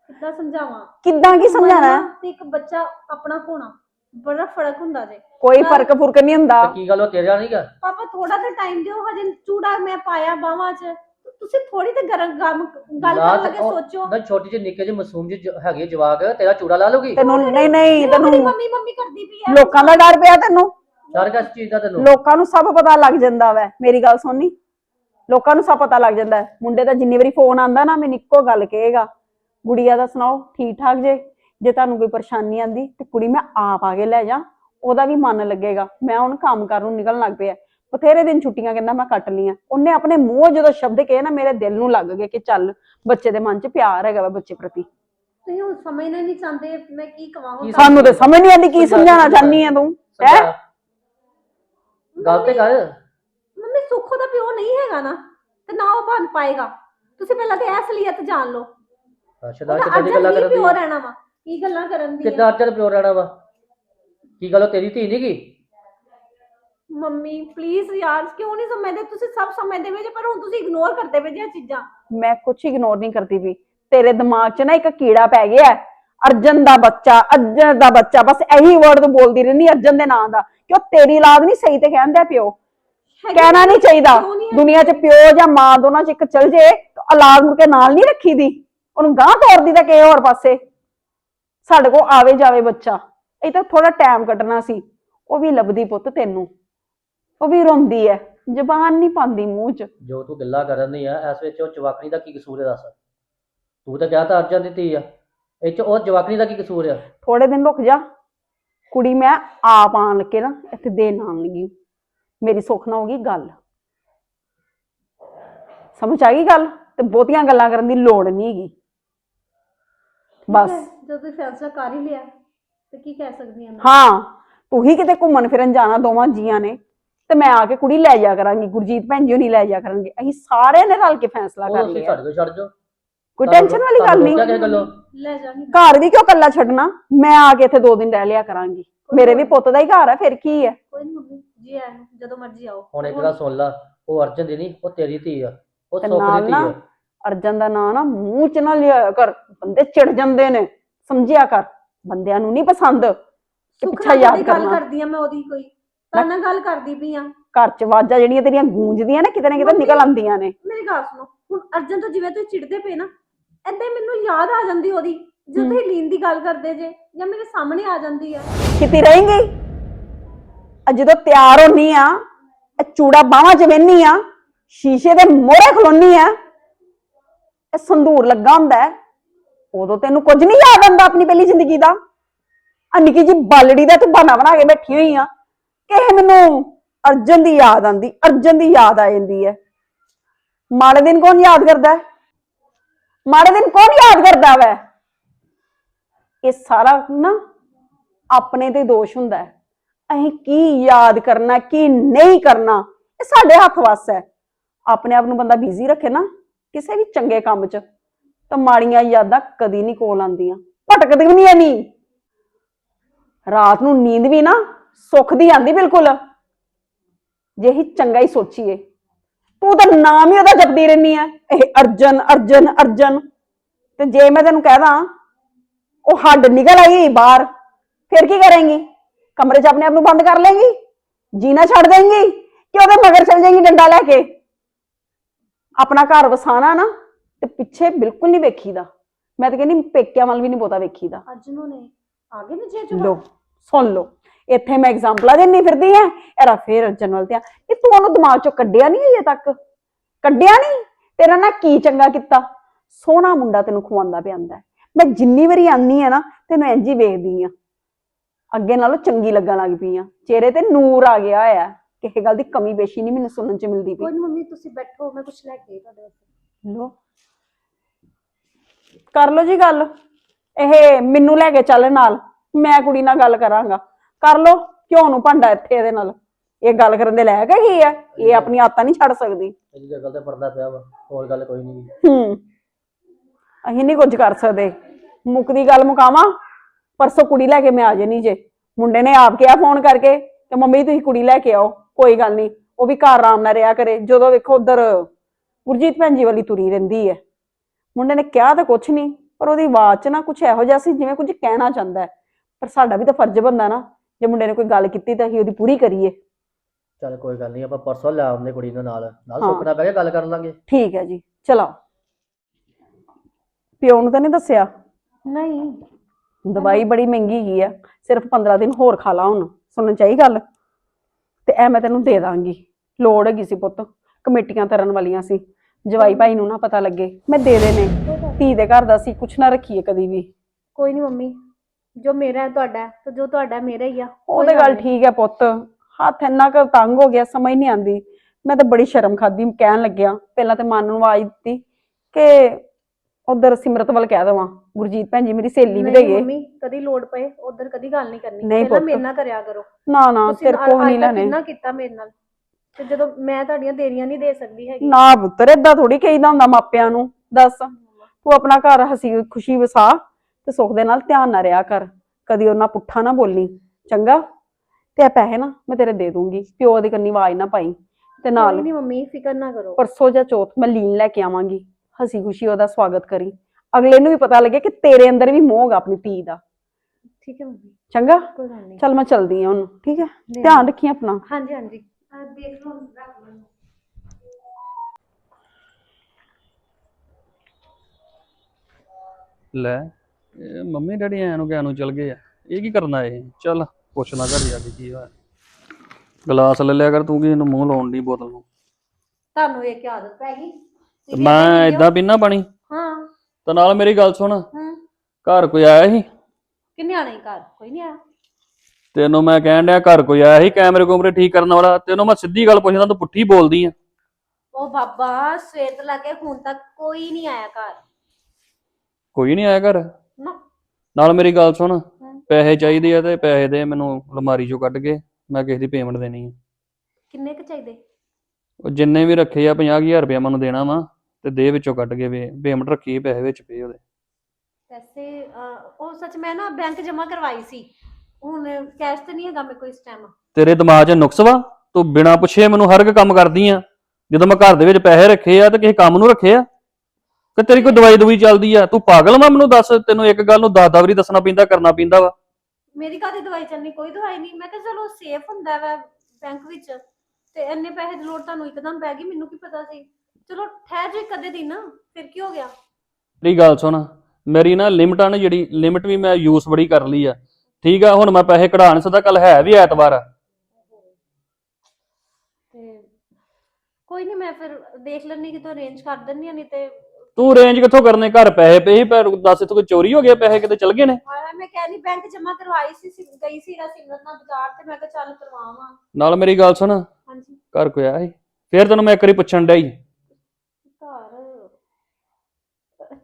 ਕਿੱਦਾਂ ਸਮਝਾਵਾਂ? ਕਿੱਦਾਂ ਕੀ ਸਮਝਾਣਾ? ਹੈ? ਤੇ ਇੱਕ ਬੱਚਾ ਆਪਣਾ ਹੋਣਾ ਬੜਾ ਫ਼ਰਕ ਹੁੰਦਾ ਜੇ। ਕੋਈ ਫ਼ਰਕ ਫੁਰਕ ਨਹੀਂ ਹੁੰਦਾ। ਤੇ ਕੀ ਗੱਲ ਉਹ ਤੇਰਾ ਨਹੀਂ ਗਾ ਪਾਪਾ ਥੋੜਾ ਤਾਂ ਟਾਈਮ ਦਿਓ ਹਜੇ ਚੂੜਾ ਮੈਂ ਪਾਇਆ ਬਾਹਾਂ 'ਚ। ਤੁਸੀਂ ਥੋੜੀ ਤੇ ਗਰਮ ਗਮ ਗੱਲ ਕਰਨ ਲੱਗੇ ਸੋਚੋ। ਨਾ ਛੋਟੀ ਜਿਹੀ ਨਿੱਕੇ ਜਿਹੀ ਮਾਸੂਮ ਜਿਹੀ ਜ- ਹੈਗੀ ਜਵਾਕ ਤੇਰਾ ਚੂੜਾ ਲਾ ਲੂਗੀ ਤੈਨੂੰ ਨਹੀਂ ਨਹੀਂ ਉਹ ਆਪਣੀ ਤੈਨੂੰ ਮੰਮੀ ਮੰਮੀ ਕਰਦੀ ਪਈ ਹੈ ਲੋਕਾਂ ਦਾ ਡਰ ਪਿਆ ਤੈਨੂੰ। ਡਰ ਕਿਸ ਚੀਜ਼ ਦਾ ਤੈਨੂੰ? ਲੋਕਾਂ ਨੂੰ ਸਭ ਪਤਾ ਲੱਗ ਜਾਂਦਾ ਵੈ। ਮੇਰੀ ਗੱਲ ਸੁਣਨੀ। ਲੋਕਾਂ ਨੂੰ ਸਭ ਪਤਾ ਲੱਗ ਜਾਂਦਾ। ਹੈ। ਮੁੰਡੇ ਦਾ ਜਿੰਨੀ ਵਾਰੀ ਫੋਨ ਆਂਦਾ ਨਾ ਮੈਨੂੰ ਇੱਕੋ ਗੱਲ ਕਹੇਗਾ। ਗੁੜੀਆ ਦਾ ਸੁਣਾਓ ਠੀਕ ਠਾਕ ਜੇ? ਜੇ ਤੁਹਾਨੂੰ ਕੋਈ ਪਰੇਸ਼ਾਨੀ ਆਂਦੀ ਤੇ ਕੁੜੀ ਮੈਂ ਆਪ ਆ ਕੇ ਲੈ ਜਾ ਉਹਦਾ ਵੀ ਮਨ ਲੱਗੇਗਾ। ਮੈਂ ਹੁਣ ਕੰਮ ਕਰਨ ਨੂੰ ਨਿਕਲਣ ਲੱਗ ਪਿਆ। ਬਥੇਰੇ ਦਿਨ ਛੁੱਟੀਆਂ ਕਹਿੰਦਾ ਮੈਂ ਕੱਟ ਲੀਆਂ ਉਹਨੇ ਆਪਣੇ ਮੂੰਹ ਜਦੋਂ ਸ਼ਬਦ ਕਹੇ ਨਾ ਮੇਰੇ ਦਿਲ ਨੂੰ ਲੱਗ ਗਏ ਕਿ ਚੱਲ ਬੱਚੇ ਦੇ ਮਨ 'ਚ ਪਿਆਰ ਹੈਗਾ ਵਾ ਬੱਚੇ ਪ੍ਰਤੀ। ਤੁਸੀਂ ਹੁਣ ਸਮਝਣਾ ਨਹੀਂ ਚਾਹੁੰਦੇ ਮੈਂ ਕੀ ਕਵਾਂ ਹੁਣ? ਸਾਨੂੰ ਤੇ ਸਮਝ ਨਹੀਂ ਆਉਂਦੀ ਕੀ ਸਮਝਾਉਣਾ ਚਾਹਨੀ ਆ ਤੂੰ? ਹੈ। ਗੱਲ ਤੇ ਕਰ। ਮੰਮੀ ਸੁੱਖੋ ਦਾ ਪਿਓ ਨਹੀਂ ਹੈਗਾ ਨਾ ਤੇ ਨਾ ਉਹ ਬਣ ਪਾਏਗਾ। ਤੁਸੀਂ ਪਹਿਲਾਂ ਤੇ ਅਸਲੀਅਤ ਜਾਣ ਲਓ। ਸ਼ਦਾ ਉਹਦਾ ਕਿੱਦਾਂ ਦੀ ਅੱਜ ਗੱਲਾਂ ਕਰਦੀ ਪਿਓ ਰਹਿਣਾ ਵਾ ਕੀ ਗੱਲਾਂ ਕਰਨ ਦੀ ਕਿੱਦਾਂ ਅਰਜਨ ਪਿਓ ਰਹਿਣਾ ਵਾ? ਕੀ ਗੱਲ ਉਹ ਤੇਰੀ ਧੀ ਨਹੀਂ ਗੀ? ਮੰਮੀ ਪਲੀਜ਼ ਯਾਰ ਕਿਉਂ ਨਹੀਂ ਸਮਝਦੇ? ਤੁਸੀਂ ਸਭ ਸਮਝਦੇ ਵੇ ਜੇ ਪਰ ਹੁਣ ਤੁਸੀਂ ਇਗਨੋਰ ਕਰਦੇ ਵੇ ਜੇ ਇਹ ਚੀਜ਼ਾਂ। ਮੈਂ ਕੁਛ ਇਗਨੋਰ ਨਹੀਂ ਕਰਦੀ ਵੀ ਤੇਰੇ ਦਿਮਾਗ 'ਚ ਨਾ ਇੱਕ ਕੀੜਾ ਪੈ ਗਿਆ। ਅਰਜਨ ਦਾ ਬੱਚਾ ਅਰਜਨ ਦਾ ਬੱਚਾ ਬਸ ਇਹੀ ਵਰਡ ਤੂੰ ਬੋਲਦੀ ਰਹਿੰਦੀ ਅਰਜਨ ਦੇ ਨਾਂ ਦਾ। ਕਿਉਂ ਤੇਰੀ ਔਲਾਦ ਨਹੀਂ ਸਹੀ ਤੇ ਕਹਿੰਦਾ ਪਿਓ? ਕਹਿਣਾ ਨਹੀਂ ਚਾਹੀਦਾ? ਦੁਨੀਆ 'ਚ ਪਿਓ ਜਾਂ ਮਾਂ ਦੋਨਾਂ 'ਚ ਇੱਕ ਚਲ ਜੇ ਤਾਂ ਔਲਾਦ ਮੁੜ ਕੇ ਨਾਲ ਨਹੀਂ ਰੱਖੀ ਦੀ ਉਹਨੂੰ ਗਾਂ ਤੋਰਦੀ ਤਾਂ ਕਿਸੇ ਹੋਰ ਪਾਸੇ। ਸਾਡੇ ਕੋਲ ਆਵੇ ਜਾਵੇ ਬੱਚਾ। ਇਹ ਤਾਂ ਥੋੜਾ ਟਾਈਮ ਕੱਢਣਾ ਸੀ। ਉਹ ਵੀ ਲੱਭਦੀ ਪੁੱਤ ਤੈਨੂੰ। ਉਹ ਵੀ ਰੋਂਦੀ ਐ। ਜ਼ਬਾਨ ਨਹੀਂ ਪਾਉਂਦੀ ਮੂੰਹ 'ਚ। ਜੋ ਤੂੰ ਗੱਲਾਂ ਕਰਨ ਦੀ ਆ ਇਸ ਵਿੱਚ ਉਹ ਜਵਾਕਣੀ ਦਾ ਕੀ ਕਸੂਰ ਹੈ ਦੱਸ। ਤੂੰ ਤਾਂ ਕਿਹਾ ਤਾਂ ਅਰਜਨ ਦੀ ਧੀ ਆ। ਇਹ ਚ ਉਹ ਜਵਾਕਣੀ ਦਾ ਕੀ ਕਸੂਰ ਆ? ਥੋੜੇ ਦਿਨ ਰੁਕ ਜਾ। ਕੁੜੀ ਮੈਂ ਆਪ ਆਣ ਲੱਗੇ ਨਾ ਇੱਥੇ ਦੇਣ ਆਣ ਲੱਗੀ ਹੂੰ। ਮੇਰੀ ਸੁੱਖ ਨਾ ਹੋਗੀ ਗੱਲ। ਸਮਝ ਆ ਗਈ ਗੱਲ? ਤੇ ਬਹੁਤੀਆਂ ਗੱਲਾਂ ਕਰਨ ਦੀ ਲੋੜ ਨਹੀਂ ਹੈਗੀ। ਬਸ। ਜਦੋਂ ਤੁਸੀਂ ਫੈਸਲਾ ਕਰ ਹੀ ਲਿਆ ਤੇ ਕੀ ਕਹਿ ਸਕਦੀ ਹਾਂ ਮੈਂ? ਹਾਂ ਤੂੰ ਹੀ ਕਿਤੇ ਘੁੰਮਣ ਫਿਰਨ ਜਾਣਾ ਦੋਵਾਂ ਜੀਆਂ ਨੇ ਤੇ ਮੈਂ ਆ ਕੇ ਕੁੜੀ ਲੈ ਜਾ ਕਰਾਂਗੀ ਗੁਰਜੀਤ ਭੈਣ ਜੀ ਨਹੀਂ ਲੈ ਜਾ ਕਰਨਗੇ ਅਸੀਂ ਸਾਰਿਆਂ ਨੇ ਰਲ ਕੇ ਫੈਸਲਾ ਉਹ ਕਰ ਤੁਸੀਂ ਲਿਆ। ਛੱਡ ਜਾਓ ਕੋਈ ਟੈਨਸ਼ਨ ਵਾਲੀ ਗੱਲ ਨਹੀਂ। ਗੱਲੋਂ? ਲੈ ਜਾਣੀ ਘਰ ਵੀ ਕਿਉਂ ਕੱਲਾ ਛੱਡਣਾ? ਮੈਂ ਆ ਕੇ ਇੱਥੇ ਦੋ ਦਿਨ ਰਹਿ ਲਿਆ ਕਰਾਂਗੀ। ਮੇਰੇ ਵੀ ਪੁੱਤ ਦਾ ਹੀ ਘਰ ਹੈ ਫਿਰ ਕੀ ਹੈ ਕੋਈ ਨਹੀਂ ਮੰਮੀ ਜੀ ਆਇਆਂ ਨੂੰ ਜਦੋਂ ਮਰਜ਼ੀ ਆਓ। ਹੁਣ ਇੱਕ ਗੱਲ ਸੁਣ ਲਾ ਉਹ ਅਰਜਨ ਦੀ ਨਹੀਂ ਉਹ ਤੇਰੀ ਧੀ ਆ। ਉਹ ਤੇ ਸੁੱਖ ਨਾਲ ਦੀ ਧੀ ਨਾ ਆ। ਅਰਜਨ ਦਾ ਨਾਂ ਨਾ ਮੂੰਹ ਚ ਨਾ ਲਿਆ ਕਰ। ਬੰਦੇ ਚਿੜ ਜਾਂਦੇ ਨੇ ਸਮਝਿਆ ਕਰ। ਬੰਦਿਆਂ ਨੂੰ ਨਹੀਂ ਪਸੰਦ ਕਿ ਪਿੱਛਾ ਯਾਦ ਗੱਲ ਕਰਨਾ। ਕਰਦੀ ਆ ਮੈਂ ਉਹਦੀ ਕੋਈ। ਤਾਂ ਨਾਲ ਗੱਲ ਕਰਦੀ ਪਈ ਆ। ਘਰ ਚ ਆਵਾਜ਼ਾਂ ਜਿਹੜੀਆਂ ਤੇਰੀਆਂ ਗੂੰਜਦੀਆਂ ਨੇ ਕਿਤੇ ਨਾ ਕਿਤੇ ਨਿਕਲ ਆਉਂਦੀਆਂ ਨੇ। ਮੇਰੀ ਗੱਲ ਸੁਣੋ ਹੁਣ ਅਰਜਨ ਤੋਂ ਜਿਵੇਂ ਤੁਸੀਂ ਚਿੜਦੇ ਪਏ ਨਾ ਹੀ ਮੈਨੂੰ ਯਾਦ ਆ ਜਾਂਦੀ ਉਹਦੀ। ਜਦੋਂ ਤੁਸੀਂ ਲੀਨ ਦੀ ਗੱਲ ਕਰਦੇ ਜੇ ਜਾਂ ਮੇਰੇ ਸਾਹਮਣੇ ਆ ਜਾਂਦੀ ਆ। ਕਿਤੇ ਰਹੇਂਗੀ? ਅੱਜ ਜਦੋਂ ਤਿਆਰ ਹੋਣੀ ਆ ਇਹ ਚੂੜਾ ਬਾਹਾਂ ਚ ਵਹਿਨੀ ਆ ਸ਼ੀਸ਼ੇ ਦੇ ਮੋਹਰੇ ਖਲੋਨੀ ਆ ਇਹ ਸੰਦੂਰ ਲੱਗਾ ਹੁੰਦਾ ਹੈ, ਉਦੋਂ ਤੈਨੂੰ ਕੁਝ ਨਹੀਂ ਯਾਦ ਆਉਂਦਾ ਆਪਣੀ ਪਹਿਲੀ ਜ਼ਿੰਦਗੀ ਦਾ। ਆ ਨਿੱਕੀ ਜੀ ਬਾਲੜੀ ਦਾ ਤੂੰ ਬਹਾਨਾ ਬਣਾ ਕੇ ਬੈਠੀ ਹੋਈ ਆ ਕਿ ਮੈਨੂੰ ਅਰਜਨ ਦੀ ਯਾਦ ਆਂਦੀ ਅਰਜਨ ਦੀ ਯਾਦ ਆ ਜਾਂਦੀ ਹੈ। ਮਾੜੇ ਦਿਨ ਕੌਣ ਯਾਦ ਕਰਦਾ ਹੈ? ਮਾੜੇ ਦਿਨ ਕੌਣ ਯਾਦ ਕਰਦਾ ਵੈ? ਇਹ ਸਾਰਾ ਨਾ ਆਪਣੇ ਤੇ ਦੋਸ਼ ਹੁੰਦਾ ਹੈ। ਅਸੀਂ ਕੀ ਯਾਦ ਕਰਨਾ, ਕੀ ਨਹੀਂ ਕਰਨਾ, ਇਹ ਸਾਡੇ ਹੱਥ ਵੱਸ ਹੈ। ਆਪਣੇ ਆਪ ਨੂੰ ਬੰਦਾ ਬਿਜ਼ੀ ਰੱਖੇ ਨਾ। ਕਿਸੇ ਵੀ ਚੰਗੇ ਕੰਮ 'ਚ, ਤਾਂ ਮਾੜੀਆਂ ਯਾਦਾਂ ਕਦੀ ਨਹੀਂ ਕੋਲ ਆਉਂਦੀਆਂ। ਭਟਕਦੀ ਵੀ ਨਹੀਂ ਐਨੀ ਰਾਤ ਨੂੰ ਨੀਂਦ ਵੀ ਨਾ ਸੁੱਖ ਦੀ ਆਂਦੀ ਬਿਲਕੁਲ। ਜੇ ਹੀ ਚੰਗਾ ਹੀ ਸੋਚੀਏ, ਤੂੰ ਤਾਂ ਨਾਮ ਹੀ ਉਹਦਾ ਜਪਦੀ ਰਹਿਨੀ ਆ, ਇਹ ਅਰਜਨ ਅਰਜਨ ਅਰਜਨ। ਤੇ ਜੇ ਮੈਂ ਤੈਨੂੰ ਕਹਿਦਾ ਉਹ ਹੱਡ ਨਿਕਲ ਆਈ ਬਾਹਰ, ਫਿਰ ਕੀ ਕਰੇਂਗੀ? ਕਮਰੇ 'ਚ ਆਪਣੇ ਆਪ ਨੂੰ ਬੰਦ ਕਰ ਲੇਂਗੀ ਜੀਣਾ ਛੱਡ ਦੇਂਗੀ? ਕਿ ਉਹਦੇ ਮਗਰ ਚਲ ਜਾਏਂਗੀ ਡੰਡਾ ਲੈ ਕੇ? ਆਪਣਾ ਘਰ ਵਸਾਣਾ ਨਾ ਤੇ ਪਿੱਛੇ ਬਿਲਕੁਲ ਨਹੀਂ ਵੇਖੀਦਾ। ਮੈਂ ਤਾਂ ਕਹਿੰਦੀ ਪੇਕਿਆਂ ਵੱਲ ਵੀ ਨਹੀਂ ਬਹੁਤਾ ਵੇਖੀਦਾ। ਅਰਜਨੋਂ ਨੇ ਨੇ ਜੇ ਲੋ ਸੁਣ ਲੋ ਇੱਥੇ ਮੈਂ ਐਗਜ਼ਾਮਪਲਾਂ ਦੇਣੀ ਫਿਰਦੀ ਐ। ਇਹਦਾ ਫੇਰ ਵੱਲ ਧਿਆਨ। ਇਹ ਤੂੰ ਉਹਨੂੰ ਦਿਮਾਗ ਚੋਂ ਕੱਢਿਆ ਨਹੀਂ ਅਜੇ ਤੱਕ? ਕੱਢਿਆ ਨਹੀਂ? ਤੇਰਾ ਨਾ ਕੀ ਚੰਗਾ ਕੀਤਾ? ਸੋਹਣਾ ਮੁੰਡਾ ਤੈਨੂੰ ਖਵਾਉਂਦਾ ਪਿਆਂਦਾ। ਮੈਂ ਜਿੰਨੀ ਵਾਰੀ ਆਨੀ ਆ ਨਾ ਤੈਨੂੰ ਇੰਝ ਹੀ ਵੇਖਦੀ ਆ। ਅੱਗੇ ਨਾਲੋਂ ਚੰਗੀ ਲੱਗਣ ਲੱਗ ਪਈ ਆ। ਚਿਹਰੇ ਤੇ ਨੂਰ ਆ ਗਿਆ ਹੋਇਆ। ਹੈ। ਕਿਸੇ ਗੱਲ ਦੀ ਕਮੀ ਬੇਸ਼ੀ ਨਹੀਂ ਮੈਨੂੰ ਸੁਣਨ ਚ ਮਿਲਦੀ ਕੋਈ ਪਈ ਨੀ ਮੰਮੀ ਤੁਸੀਂ ਬੈਠੋ ਮੈਂ ਕੁਝ ਲੈ ਕੇ ਆਈ ਤੁਹਾਡੇ ਵਾਸਤੇ। ਲੋ ਕਰ ਲੋ ਜੀ ਗੱਲ। ਇਹ ਮੈਨੂੰ ਲੈ ਕੇ ਚੱਲ ਨਾਲ। ਮੈਂ ਕੁੜੀ ਨਾਲ ਗੱਲ ਕਰਾਂਗਾ। ਕਰ ਲੋ ਕਿਉਂ ਨੂੰ ਭਾਂਡਾ ਇੱਥੇ ਇਹਦੇ ਨਾਲ। ਇਹ ਗੱਲ ਕਰਨ ਦੇ ਲੈ ਕੇ ਕੀ ਹੈ ਇਹ ਆਪਣੀ ਆਦਤਾਂ ਨਹੀਂ ਛੱਡ ਸਕਦੀ। ਇਹਦੀ ਗੱਲ ਤੇ ਪਰਦਾ ਪਿਆ ਵਾ। ਹੋਰ ਗੱਲ ਕੋਈ ਨਹੀਂ ਹੂੰ। ਅਸੀਂ ਨਹੀਂ ਕੁਝ ਕਰ ਸਕਦੇ। ਮੁੱਕਦੀ ਗੱਲ ਮੁਕਾਵਾਂ। ਪਰਸੋਂ ਕੁੜੀ ਲੈ ਕੇ ਮੈਂ ਆ ਜਾਣੀ ਜੇ। ਮੁੰਡੇ ਨੇ ਆਪ ਕਿਹਾ ਫੋਨ ਕਰਕੇ ਕਿ ਮੰਮੀ ਤੁਸੀਂ ਕੁੜੀ ਲੈ ਕੇ ਆਓ। ਕੋਈ ਗੱਲ ਨਹੀਂ ਉਹ ਵੀ ਘਰ ਆਰਾਮ ਨਾਲ ਰਿਹਾ ਕਰੇ। ਜਦੋਂ ਵੇਖੋ ਉਧਰ ਗੁਰਜੀਤ ਭੈਣ ਜੀ ਵਾਲੀ ਤੁਰੀ ਰਹਿੰਦੀ ਹੈ। ਮੁੰਡੇ ਨੇ ਕਿਹਾ ਤਾਂ ਕੁਝ ਨਹੀਂ ਪਰ ਉਹਦੀ ਆਵਾਜ਼ 'ਚ ਨਾ ਕੁਝ ਇਹੋ ਜਿਹਾ ਸੀ ਜਿਵੇਂ ਕੁਝ ਕਹਿਣਾ ਚਾਹੁੰਦਾ ਹੈ। ਪਰ ਸਾਡਾ ਵੀ ਤਾਂ ਫਰਜ਼ ਬਣਦਾ ਨਾ ਜੇ ਮੁੰਡੇ ਨੇ ਕੋਈ ਗੱਲ ਕੀਤੀ ਤਾਂ ਅਸੀਂ ਉਹਦੀ ਪੂਰੀ ਕਰੀਏ। ਚੱਲ ਕੋਈ ਗੱਲ ਨਹੀਂ ਆਪਾਂ ਪਰਸੋਂ ਲੈ ਆਉਂਦੇ ਕੁੜੀ ਨੂੰ ਨਾਲ। ਨਾਲ ਹਾਂ। ਸੁੱਕਣਾ ਬਹਿ ਕੇ ਗੱਲ ਕਰ ਲਾਂਗੇ। ਠੀਕ ਹੈ ਜੀ ਚਲੋ। ਪਿਓ ਨੂੰ ਤਾਂ ਨਹੀਂ ਦੱਸਿਆ? ਨਹੀਂ। ਦਵਾਈ ਬੜੀ ਮਹਿੰਗੀ ਹੈਗੀ ਆ ਸਿਰਫ 15 ਦਿਨ ਹੋਰ ਖਾ ਲਾ ਹੁਣ ਸੁਣਨ ਚਾਹੀ ਗੱਲ? ਐ ਮੈਂ ਤੈਨੂੰ ਦੇ ਦਾਂਗੀ। ਲੋੜ ਹੈਗੀ ਸੀ ਪੁੱਤ ਕਮੇਟੀਆਂ ਤਰਨ ਵਾਲੀਆਂ ਸੀ। ਜਵਾਈ ਭਾਈ ਨੂੰ ਨਾ ਪਤਾ ਲੱਗੇ ਮੈਂ ਦੇ ਦੇਣੇ। ਧੀ ਦੇ ਘਰ ਦਾ ਸੀ ਕੁਛ ਨਾ ਰੱਖੀਏ ਕਦੀ ਵੀ। ਕੋਈ ਨਹੀਂ ਮੰਮੀ ਜੋ ਮੇਰਾ ਹੈ ਤੁਹਾਡਾ ਹੈ ਤੇ ਜੋ ਤੁਹਾਡਾ ਹੈ ਮੇਰਾ ਹੀ ਆ। ਕੋਈ ਤੇ ਗੱਲ ਨਹੀਂ। ਠੀਕ ਹੈ ਪੁੱਤ। ਹੱਥ ਇੰਨਾ ਕੁ ਤੰਗ ਹੋ ਗਿਆ ਸਮਝ ਨਹੀਂ ਆਂਦੀ ਮੈਂ ਤਾਂ ਬੜੀ ਸ਼ਰਮ ਖਾਦੀ ਕਹਿਣ ਲੱਗਿਆ। ਪਹਿਲਾਂ ਤੇ ਮਨ ਨੂੰ ਆਵਾਜ਼ ਦਿੱਤੀ ਕਿ ਉਧਰ ਸਿਮਰਤ ਵੱਲ ਕਹਿ ਦਵਾਂ ਗੁਰਜੀਤ ਭੈਣ ਜੀ ਮੇਰੀ ਸਹੇਲੀ ਵੀ ਨਹੀਂ ਮੰਮੀ ਕਦੀ ਲੋੜ ਪਏ ਉਧਰ ਕਦੀ ਗੱਲ ਨਹੀਂ ਕਰਨੀ। ਨਹੀਂ ਪਹਿਲਾਂ ਪੁੱਤ। ਮੇਰੇ ਨਾਲ ਕਰਿਆ ਕਰੋ। ਨਾ ਨਾ ਤੇਰੇ ਕੋਲ ਨਹੀਂ ਲੈਣੇ। ਕਿੰਨਾ ਕੀਤਾ ਮੇਰੇ ਨਾਲ? ਤੇ ਜਦੋਂ ਮੈਂ ਤੁਹਾਡੀਆਂ ਦੇਰੀਆਂ ਨਹੀਂ ਦੇ ਸਕਦੀ ਹੈਗੀ। ਨਾ ਪੁੱਤਰ ਏਦਾਂ ਥੋੜੀ ਕਹੀਦਾ ਹੁੰਦਾ ਮਾਪਿਆਂ ਨੂੰ। ਦੱਸ ਤੂੰ ਆਪਣਾ ਘਰ ਹਸੀ ਖੁਸ਼ੀ ਵਸਾ ਤੇ ਸੁੱਖ ਦੇ ਨਾਲ ਧਿਆਨ ਨਾ ਰਿਹਾ ਕਰ। ਕਦੀ ਉਹਨਾਂ ਪੁੱਠਾ ਨਾ ਬੋਲੀ। ਚੰਗਾ ਤੇ ਇਹ ਪੈਸੇ ਨਾ ਮੈਂ ਤੇਰੇ ਦੇ ਦੂੰਗੀ। ਪਿਓ ਦੀ ਕੰਨੀ ਆਵਾਜ਼ ਨਾ ਪਾਈ। ਤੇ ਨਾਲ ਕੋਈ ਨਹੀਂ ਮੰਮੀ ਫਿਕਰ ਨਾ ਕਰੋ। ਪਰਸੋਂ ਜਾਂ ਚੌਥ ਮੈਂ ਲੀਨ ਲੈ ਕੇ ਆਵਾਂਗੀ। ਹਸੀ ਖੁਸ਼ੀ ਉਹਦਾ ਸਵਾਗਤ ਕਰੀ। ਅਗਲੇ ਨੂੰ ਵੀ ਪਤਾ ਲੱਗੇ ਕਿ ਤੇਰੇ ਅੰਦਰ ਵੀ ਮੋਹ ਹੈਗਾ ਆਪਣੀ ਧੀ ਦਾ। ਠੀਕ ਹੈ ਮੰਮੀ। ਚੰਗਾ? ਕੋਈ ਗੱਲ ਨਹੀਂ। ਚੱਲ ਮੈਂ ਚਲਦੀ ਆ ਹੁਣ ਠੀਕ ਹੈ। ਧਿਆਨ ਰੱਖੀ ਆਪਣਾ। ਹਾਂਜੀ ਹਾਂਜੀ। ਆ ਦੇਖ ਲਓ ਰੱਖ ਲਓ। ਲੈ ਇਹ ਮੰਮੀ ਡੈਡੀ ਐ ਨੂੰ ਕਿਆ ਨੂੰ ਚਲ ਗਏ ਆ? ਇਹ ਕੀ ਕਰਨਾ ਇਹ? ਚੱਲ ਪੁੱਛਣਾ ਘਰ ਜਾ ਕੇ ਕੀ ਹੋਇਆ। ਗਲਾਸ ਲੈ ਲਿਆ ਕਰ ਤੂੰ ਕੀ ਇਹਨੂੰ ਮੂੰਹ ਲਾਉਣ ਦੀ ਬੋਤਲ ਨੂੰ? ਤੁਹਾਨੂੰ ਇਹ ਕੀ ਆਦਤ ਪੈ ਗਈ। ਤੇ ਤੁਸੀਂ ਮੈਂ ਏਦਾਂ ਹੀ ਇਦਾਂ ਪੀਣਾ? ਪਾਣੀ ਹਾਂ। ਤੇ ਨਾਲ ਮੇਰੀ ਗੱਲ ਸੁਣ। ਹਾਂ। ਘਰ ਕੋਈ ਆਇਆ ਸੀ? ਕਿੰਨੇ ਆਣੇ ਘਰ? ਕੋਈ ਨਹੀਂ ਆਇਆ। ਤੈਨੂੰ ਮੈਂ ਕਹਿਣ ਡਿਆ ਘਰ ਕੋਈ ਆਇਆ ਸੀ ਕੈਮਰੇ ਕੁਮਰੇ ਠੀਕ ਕਰਨ ਵਾਲਾ? ਤੈਨੂੰ ਮੈਂ ਸਿੱਧੀ ਗੱਲ ਪੁੱਛਦਾ ਤੂੰ ਪੁੱਠੀ ਬੋਲਦੀ ਆ। ਉਹ ਬਾਬਾ ਸਵੇਰ ਤੋਂ ਲੈ ਕੇ ਹੁਣ ਤੱਕ ਕੋਈ ਨਹੀਂ ਆਇਆ ਘਰ। ਕੋਈ ਨਹੀਂ ਆਇਆ ਘਰ? ਨਾ। ਨਾਲ ਮੇਰੀ ਗੱਲ ਸੁਣ। ਪੈਸੇ ਚਾਹੀਦੇ ਆ ਤੇ ਪੈਸੇ ਦੇ ਮੈਨੂੰ ਅਲਮਾਰੀ ਚੋਂ ਕੱਢ ਕੇ ਮੈਂ ਕਿਸੇ ਦੀ ਪੇਮੈਂਟ ਦੇਣੀ ਆ। ਕਿੰਨੇ ਕੁ ਚਾਹੀਦੇ? ਉਹ ਜਿੰਨੇ ਵੀ ਰੱਖੇ ਆ 50000 ਰੁਪਇਆ ਮੈਨੂੰ ਦੇਣਾ ਵਾ। ਤੇ ਦੇ ਵਿੱਚੋਂ ਕੱਢ ਕੇ ਵੇ ਪੇਮੈਂਟ ਰੱਖੀ ਪੈਸੇ ਵਿੱਚ ਪਏ ਉਹਦੇ। ਪੈਸੇ ਅਹ, ਉਹ ਸੱਚ ਮੈਂ ਨਾ ਬੈਂਕ ਜਮਾ ਕਰਵਾਈ ਸੀ। ਹੁਣ ਕੈਸ਼ ਤੇ ਨਹੀਂ ਹੈਗਾ ਮੇਰੇ ਕੋਲ ਇਸ ਟਾਈਮ ਤੇਰੇ ਦਿਮਾਗ 'ਚ ਨੁਕਸ ਵਾ? ਤੂੰ ਬਿਨਾਂ ਪੁੱਛੇ ਮੈਨੂੰ ਹਰ ਇੱਕ ਕੰਮ ਕਰਦੀ ਆ। ਜਦੋਂ ਮੈਂ ਘਰ ਦੇ ਵਿੱਚ ਪੈਸੇ ਰੱਖੇ ਆ ਤੇ ਕਿਸੇ ਕੰਮ ਨੂੰ ਰੱਖੇ ਆ? ਕਿ ਤੇਰੀ ਕੋਈ ਦਵਾਈ ਦਵਾਈ ਚੱਲਦੀ ਆ? ਤੂੰ ਪਾਗਲ ਵਾ ਮੈਨੂੰ ਦੱਸ ਤੈਨੂੰ ਇੱਕ ਗੱਲ ਨੂੰ ਦਸ ਦਸ ਵਾਰੀ ਦੱਸਣਾ ਪੈਂਦਾ ਕਰਨਾ ਪੈਂਦਾ ਵਾ। ਮੇਰੀ ਕਾਹਦੀ ਦਵਾਈ ਚੱਲਣੀ? ਕੋਈ ਦਵਾਈ ਨਹੀਂ। ਮੈਂ ਕਿਹਾ ਚਲੋ ਸੇਫ ਹੁੰਦਾ ਵਾ ਬੈਂਕ ਵਿੱਚ। ਤੇ ਇੰਨੇ ਪੈਸੇ ਦੀ ਲੋੜ ਤੁਹਾਨੂੰ ਇੱਕਦਮ ਪੈ ਗਈ? ਮੈਨੂੰ ਕੀ ਪਤਾ ਸੀ? ਚਲੋ ਠਹਿਰ ਜੇ ਕਦੇ ਦਿਨ ਫਿਰ ਕੀ ਹੋ ਗਿਆ? ਮੇਰੀ ਗੱਲ ਸੁਣ ਮੇਰੀ ਨਾ ਲਿਮਟ ਆ ਨਾ ਜਿਹੜੀ ਲਿਮਟ ਵੀ ਮੈਂ ਯੂਜ਼ ਬੜੀ ਕਰ ਲਈ ਆ। ਠੀਕ ਆ ਹੁਣ ਮੈਂ ਪੈਸੇ ਕਢਾ ਨਹੀਂ ਸਕਦਾ ਕੱਲ ਹੈ ਵੀ ਐਤਵਾਰ। ਆ ਤੇ ਕੋਈ ਨਹੀਂ ਮੈਂ ਫਿਰ ਦੇਖ ਲੈਣੀ ਕਿ ਤੂੰ ਅਰੇਂਜ ਕਰ ਦਿੰਨੀ ਆ ਨਹੀਂ ਤੇ ਤੂੰ ਰੇਂਜ ਕਿੱਥੋਂ ਕਰਨੇ ਘਰ ਪੈਸੇ ਪਏ ਸੀ ਪਰ ਦੱਸ ਇੱਥੋਂ ਕੋਈ ਚੋਰੀ ਹੋ ਗਿਆ ਪੈਸੇ ਕਿਤੇ ਚਲ ਗਏ ਨੇ? ਆਇਆ ਮੈਂ ਕਹਿ ਨਹੀਂ ਬੈਂਕ ਜਮਾ ਕਰਵਾਈ ਸੀ ਸਿ- ਗਈ ਸੀ ਰਾ ਸਿਮਰਤ ਨਾਲ ਬਾਜ਼ਾਰ ਤੇ ਮੈਂ ਕਿਹਾ ਚੱਲ ਕਰਵਾਵਾਂ। ਨਾਲ ਮੇਰੀ ਗੱਲ ਸੁਣ ਹਾਂਜੀ। ਘਰ ਕੋਈ ਆਇਆ ਸੀ? ਫੇਰ ਤੈਨੂੰ ਮੈਂ ਇੱਕ ਵਾਰੀ ਪੁੱਛਣ ਡਿਆ ਸੀ ਘਰ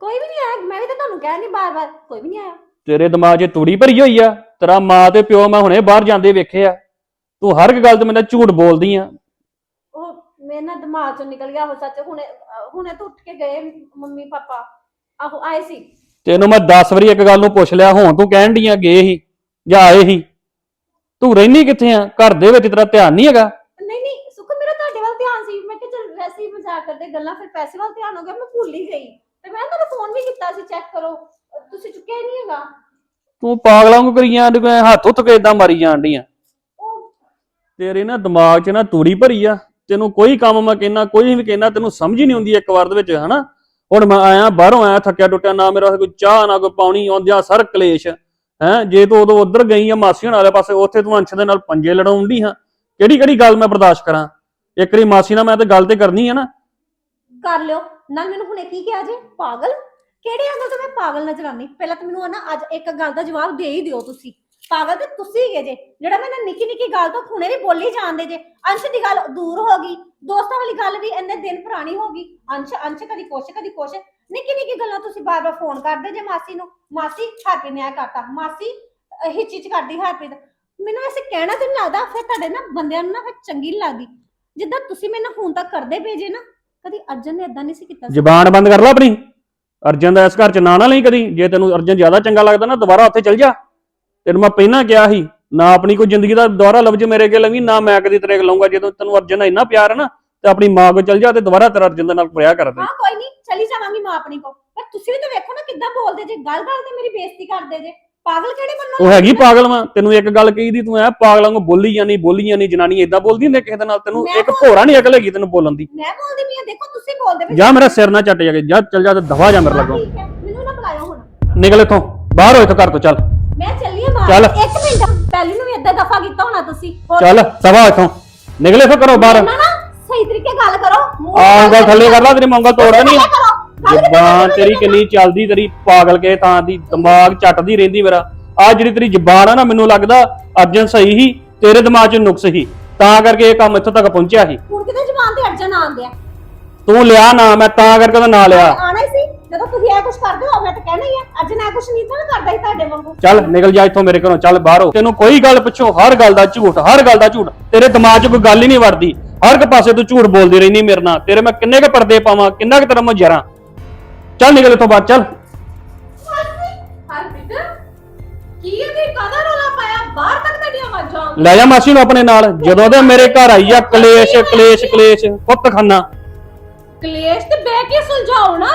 ਕੋਈ ਵੀ ਨਹੀਂ ਆਇਆ ਮੈਂ ਵੀ ਤਾਂ ਤੁਹਾਨੂੰ ਕਹਿ ਨਹੀਂ ਬਾਰ-ਬਾਰ ਕੋਈ ਵੀ ਨਹੀਂ ਆਇਆ। ਤੇਰੇ ਦਿਮਾਗ 'ਚ ਤੂੜੀ ਭਰੀ ਹੋਈ ਆ ਤੇਰਾ ਮਾਂ ਤੇ ਪਿਓ ਮੈਂ ਹੁਣੇ ਬਾਹਰ ਜਾਂਦੇ ਵੇਖੇ ਆ। ਤੂੰ ਹਰ ਇੱਕ ਗੱਲ ਤੇ ਮੈਨੂੰ ਝੂਠ ਬੋਲਦੀ ਆ। ਉਹ ਮੇਰੇ ਨਾ ਦਿਮਾਗ ਚੋਂ ਨਿਕਲ ਗਿਆ ਉਹ ਸੱਚ ਹੁਣੇ ਹੁਣੇ ਤਾਂ ਉੱਠ ਕੇ ਗਏ ਮੰਮੀ ਪਾਪਾ। ਆਹੋ ਆਏ ਸੀ। ਤੈਨੂੰ ਮੈਂ 10 ਵਾਰੀ ਇੱਕ ਗੱਲ ਨੂੰ ਪੁੱਛ ਲਿਆ ਹੁਣ ਤੂੰ ਕਹਿਣ ਡੀਆਂ ਗਏ ਸੀ ਜਾਂ ਆਏ ਸੀ। ਤੂੰ ਰਹਿਨੀ ਕਿੱਥੇ ਆ? ਘਰ ਦੇ ਵਿੱਚ ਤੇਰਾ ਧਿਆਨ ਨਹੀਂ ਹੈਗਾ। ਨਹੀਂ ਨਹੀਂ ਸੁਖ ਮੇਰਾ ਤੁਹਾਡੇ ਵੱਲ ਧਿਆਨ ਸੀ। ਮੈਂ ਕਿਹਾ ਚਲ ਵੈਸੇ ਹੀ ਮਜ਼ਾਕ ਕਰਦੇ ਗੱਲਾਂ ਫਿਰ ਪੈਸੇ ਵੱਲ ਧਿਆਨ ਹੋ ਗਿਆ ਮੈਂ ਭੁੱਲ ਹੀ ਗਈ। ਤੇ ਮੈਂ ਤੁਹਾਨੂੰ ਫੋਨ ਵੀ ਕੀਤਾ ਸੀ ਚੈੱਕ ਕਰੋ। ਅਹ ਤੁਸੀਂ ਚੁੱਕਿਆ ਹੀ ਨਹੀਂ ਹੈਗਾ। ਤੂੰ ਪਾਗਲਾਂ ਨੂੰ ਕਰੀ ਜਾਂਦੀ ਕੋਈ ਹੱਥ ਉੱਤ ਕੇ ਇਦਾਂ ਮਾਰੀ ਜਾਣ ਡੀਆਂ ਉਹ ਤੇਰੇ ਨਾ ਦਿਮਾਗ 'ਚ ਨਾ ਤੂੜੀ ਭਰੀ ਆ। ਤੈਨੂੰ ਕੋਈ ਕੰਮ ਮੈਂ ਕਹਿਣਾ ਕੋਈ ਵੀ ਕਹਿਣਾ ਤੈਨੂੰ ਸਮਝ ਹੀ ਨਹੀਂ ਆਉਂਦੀ ਇੱਕ ਵਾਰ ਦੇ ਵਿੱਚ ਹਨਾ? ਹੁਣ ਮੈਂ ਆਇਆ ਬਾਹਰੋਂ ਆਇਆ ਥੱਕਿਆ ਟੁੱਟਿਆ ਨਾ ਮੇਰਾ ਕੋਈ ਚਾਹ ਨਾ ਕੋਈ ਪਾਣੀ ਆਉਂਦਿਆ ਸਰ ਕਲੇਸ਼। ਹੈ ਜੇ ਤੂੰ ਉਦੋਂ ਉਧਰ ਗਈ ਆ ਮਾਸੀ ਹੁਣਾਂ ਵਾਲੇ ਪਾਸੇ ਉੱਥੇ ਤੂੰ ਅੰਸ਼ ਦੇ ਨਾਲ ਪੰਜੇ ਲੜਾਉਂਦੀ ਹਾਂ ਕਿਹੜੀ ਕਿਹੜੀ ਗੱਲ ਮੈਂ ਬਰਦਾਸ਼ਤ ਕਰਾਂ? ਇੱਕ ਵਾਰੀ ਮਾਸੀ ਨਾਲ ਮੈਂ ਤੇ ਗੱਲ ਤੇ ਕਰਨੀ ਆ ਨਾ। ਕਰ ਲਿਓ। ਨਾਲ ਮੈਨੂੰ ਹੁਣੇ ਕੀ ਕਿਹਾ ਜੇ? ਪਾਗਲ? ਕਿਹੜੇ ਅੰਗਲ ਤੋਂ ਮੈਂ ਪਾਗਲ ਨਜ਼ਰ ਆਉਂਦੀ? ਪਹਿਲਾਂ ਤਾਂ ਮੈਨੂੰ ਨਾ ਅੱਜ ਇੱਕ ਗੱਲ ਦਾ ਜਵਾਬ ਦੇ ਹੀ ਦਿਓ ਤੁਸੀਂ। ਪਾਗਲ ਤੇ ਤੁਸੀਂ ਹੀ ਜੇ। ਜਿਹੜਾ ਮੈਂ ਨਾ ਨਿੱਕੀ ਨਿੱਕੀ ਗੱਲ ਤੋਂ ਹੁਣੇ ਵੀ ਬੋਲੀ ਜਾਂਦੇ ਜੇ। ਅੰਸ਼ ਦੀ ਗੱਲ ਦੂਰ ਹੋ ਗਈ। ਦੋਸਤਾਂ ਵਾਲੀ ਗੱਲ ਵੀ ਇੰਨੇ ਦਿਨ ਪੁਰਾਣੀ ਹੋ ਗਈ। ਅੰਸ਼ ਅੰਸ਼ ਕਦੀ ਕੁਛ ਕਦੀ ਕੁਛ। ਨਿੱਕੀ ਨਿੱਕੀ ਗੱਲਾਂ ਤੁਸੀਂ ਬਾਰ-ਬਾਰ ਫੋਨ ਕਰਦੇ ਜੇ ਮਾਸੀ ਨੂੰ। ਮਾਸੀ, ਹਰਪ੍ਰੀਤ ਨੇ ਆ ਕਰਤਾ। ਮਾਸੀ, ਅਹ ਹਿੱਚੀ ਚ ਕਰਦੀ ਹਰਪ੍ਰੀਤ। ਮੈਨੂੰ ਐਸੇ ਕਹਿਣਾ ਤੇ ਨਹੀਂ ਲੱਗਦਾ। ਫਿਰ ਤੁਹਾਡੇ ਨਾ ਬੰਦਿਆਂ ਨੂੰ ਨਾ ਫਿਰ ਚੰਗੀ ਨਹੀਂ ਲੱਗਦੀ। ਜਿੱਦਾਂ ਤੁਸੀਂ ਮੈਨੂੰ ਹੁਣ ਤੱਕ ਕਰਦੇ ਭੇਜੇ ਨਾ। ਕਦੀ ਅਰਜਨ ਨੇ ਇਦਾਂ ਨਹੀਂ ਸੀ ਕੀਤਾ ਜ਼ਬਾਨ ਬੰਦ ਕਰ ਲੈ ਆਪਣੀ। ਅਰਜਨ ਦਾ ਇਸ ਘਰ 'ਚ ਨਾਂ ਨਾ ਲਈ ਕਦੀ। ਜੇ ਤੈਨੂੰ ਅਰਜਨ ਜ਼ਿਆਦਾ ਚੰਗਾ ਲੱਗਦਾ ਨਾ ਦੁਬਾਰਾ ਉੱਥੇ ਚੱਲ ਜਾ। ਤੈਨੂੰ ਮੈਂ ਪਹਿਲਾਂ ਕਿਹਾ ਸੀ ਨਾ ਆਪਣੀ ਕੋਈ ਜ਼ਿੰਦਗੀ ਦਾ ਦੁਬਾਰਾ ਲਫ਼ਜ਼ ਮੇਰੇ ਅੱਗੇ ਲਵੀ ਨਾ ਮੈਂ ਕਦੀ ਤੇਰੇ ਅੱਗੇ ਲਾਉਂਗਾ ਜਦੋਂ ਤੈਨੂੰ ਅਰਜਨ ਨਾਲ ਇੰਨਾ ਪਿਆਰ ਹੈ ਨਾ ਤੇ ਆਪਣੀ ਮਾਂ ਕੋਲ ਚੱਲ ਜਾ ਤੇ ਦੁਬਾਰਾ ਤੇਰਾ ਅਰਜਨ ਦੇ ਨਾਲ ਪਿਆ ਕਰ ਦੇ। ਹਾਂ ਕੋਈ ਨਹੀਂ ਚਲੀ ਜਾਵਾਂਗੀ ਮਾਂ ਆਪਣੀ ਕੋ ਪਰ ਤੁਸੀਂ ਵੀ ਤਾਂ ਵੇਖੋ ਨਾ ਕਿੱਦਾਂ ਬੋਲਦੇ ਜੇ। ਗੱਲ ਗੱਲ ਤੇ ਮੇਰੀ ਬੇਇੱਜ਼ਤੀ ਕਰਦੇ ਜੇ। ਪਾਗਲ ਕਿਹੜੇ ਬੰਨੋ ਤੂੰ ਹੈਗੀ ਪਾਗਲ ਵਾਂ। ਤੈਨੂੰ ਇੱਕ ਗੱਲ ਕਹੀ ਦੀ ਤੂੰ ਐ ਪਾਗਲਾਂ ਨੂੰ ਬੋਲੀ ਜਾਨੀ ਬੋਲੀ ਜਾਨੀ ਜਨਾਨੀ ਏਦਾਂ ਬੋਲਦੀ ਹੁੰਦੀ ਕਿਸੇ ਦੇ ਨਾਲ? ਤੈਨੂੰ ਮੈਂ ਇੱਕ ਭੋਰਾ ਨਹੀਂ ਅਕਲ ਹੈਗੀ ਤੈਨੂੰ ਬੋਲਣ ਦੀ। ਮੈਂ ਬੋਲਦੀ ਪਈ ਆ ਦੇਖੋ ਤੁਸੀਂ ਬੋਲਦੇ ਪਏ ਜਾ ਮੇਰਾ ਸਿਰ ਨਾ ਚੱਟ ਜਾ ਕੇ ਜਾ ਚੱਲ ਜਾ ਤੇ ਦਫਾ ਜਾ ਮੇਰੇ ਲੱਗੋਂ। ਠੀਕ ਹੈ ਮੈਨੂੰ ਨਾ ਬੁਲਾਇਓ ਹੁਣ। ਨਿਕਲ ਇੱਥੋਂ ਬਾਹਰ ਹੋ ਇੱਥੋਂ ਘਰ ਤੋਂ ਚੱਲ। ਮੈਂ ਚੱਲੀ ਆ ਬਾਹਰ। ਚੱਲ। ਇੱਕ ਮਿੰਟ ਪਹਿਲੀ ਨੂੰ ਵੀ ਏਦਾਂ ਦਫਾ ਕੀਤਾ ਹੋਣਾ ਤੁਸੀਂ। ਹੋਰ ਚੱਲ ਦਫਾ ਇੱਥੋਂ। ਨਿਕਲ ਇੱਥੋਂ ਘਰੋਂ ਬਾਹਰ। ਨਾ ਨਾ ਸਹੀ ਤਰੀਕੇ ਗੱਲ ਕਰੋ। ਮੂੰਹ ਨਾਲ ਥੱਲੇ ਕਰ ਲੈ ਤੇਰੀ ਮੰਗਲ ਤੋੜਿਆ ਨਹੀਂ ਕਰੋ। ਜ਼ਬਾਨ ਤੇਰੀ? ਕਿੰਨੀ ਚੱਲਦੀ ਤੇਰੀ ਪਾਗਲ ਕੇ ਥਾਂ ਦੀ ਦਿਮਾਗ ਚੱਟਦੀ ਰਹਿੰਦੀ ਮੇਰਾ। ਆ ਜਿਹੜੀ ਤੇਰੀ ਜ਼ਬਾਨ ਆ ਨਾ ਮੈਨੂੰ ਲੱਗਦਾ ਅਰਜਨ ਸਹੀ ਹੀ ਤੇਰੇ ਦਿਮਾਗ 'ਚ ਨੁਕਸ ਹੀ ਤਾਂ ਕਰਕੇ ਇਹ ਕੰਮ ਇੱਥੋਂ ਤੱਕ ਪਹੁੰਚਿਆ ਸੀ। ਹੁਣ ਕਿਤੇ ਜ਼ਬਾਨ ਤੇ ਅਰਜਨ ਆਉਂਦੇ ਆ ਤੂੰ ਲਿਆ ਨਾ ਮੈਂ ਤਾਂ ਕਰਕੇ ਉਹਦਾ ਨਾਂ ਲਿਆ। ਆਣਾ ਹੀ ਸੀ। ਜਦੋਂ ਤੁਸੀਂ ਇਹ ਕੁਝ ਕਰਦੇ ਹੋ ਮੈਂ ਤਾਂ ਕਹਿਣਾ ਹੀ ਆ ਅਰਜਨ ਇਹ ਕੁਝ ਨਹੀਂ ਤਾਂ ਕਰਦਾ ਹੀ ਤੁਹਾਡੇ ਵਾਂਗੂ। ਚੱਲ ਨਿਕਲ ਜਾ ਇੱਥੋਂ ਮੇਰੇ ਘਰੋਂ ਚੱਲ ਬਾਹਰੋਂ। ਤੈਨੂੰ ਕੋਈ ਗੱਲ ਪਿੱਛੋਂ ਹਰ ਗੱਲ ਦਾ ਝੂਠ ਹਰ ਗੱਲ ਦਾ ਝੂਠ। ਤੇਰੇ ਦਿਮਾਗ 'ਚ ਕੋਈ ਗੱਲ ਹੀ ਨਹੀਂ ਵੜਦੀ। ਹਰ ਇੱਕ ਪਾਸੇ ਤੂੰ ਝੂਠ ਬੋਲਦੀ ਰਹਿਨੀ ਮੇਰੇ ਨਾਲ। ਤੇਰੇ ਮੈਂ ਕਿੰਨੇ ਕੁ ਪਰਦੇ ਪਾਵਾਂ ਕਿੰਨਾ ਕੁ ਤੇਰਾ ਮੈਂ ਜਰਾਂ ਚੱਲ ਨਿਕਲ ਇੱਥੋਂ ਬਾਹਰ ਚੱਲ। ਹਰਪ੍ਰੀਤ ਕੀ ਇਹ ਕਾਹਦਾ ਰੋਲਾ ਪਾਇਆ? ਬਾਹਰ ਤੱਕ ਤੁਹਾਡੀ ਆਵਾਜ਼ ਭੱਜ ਆਉਂਗੀ ਲੈ ਜਾ ਮਾਸੀ ਨੂੰ ਆਪਣੇ ਨਾਲ। ਜਦੋਂ ਦੇ ਮੇਰੇ ਘਰ ਆਈ ਆ ਕਲੇਸ਼ ਕਲੇਸ਼ ਕਲੇਸ਼ ਪੁੱਤ ਖਾਨਾ ਕਲੇਸ਼ ਤੇ ਬਹਿ ਕੇ ਸੁਲਝਾਓ ਨਾ।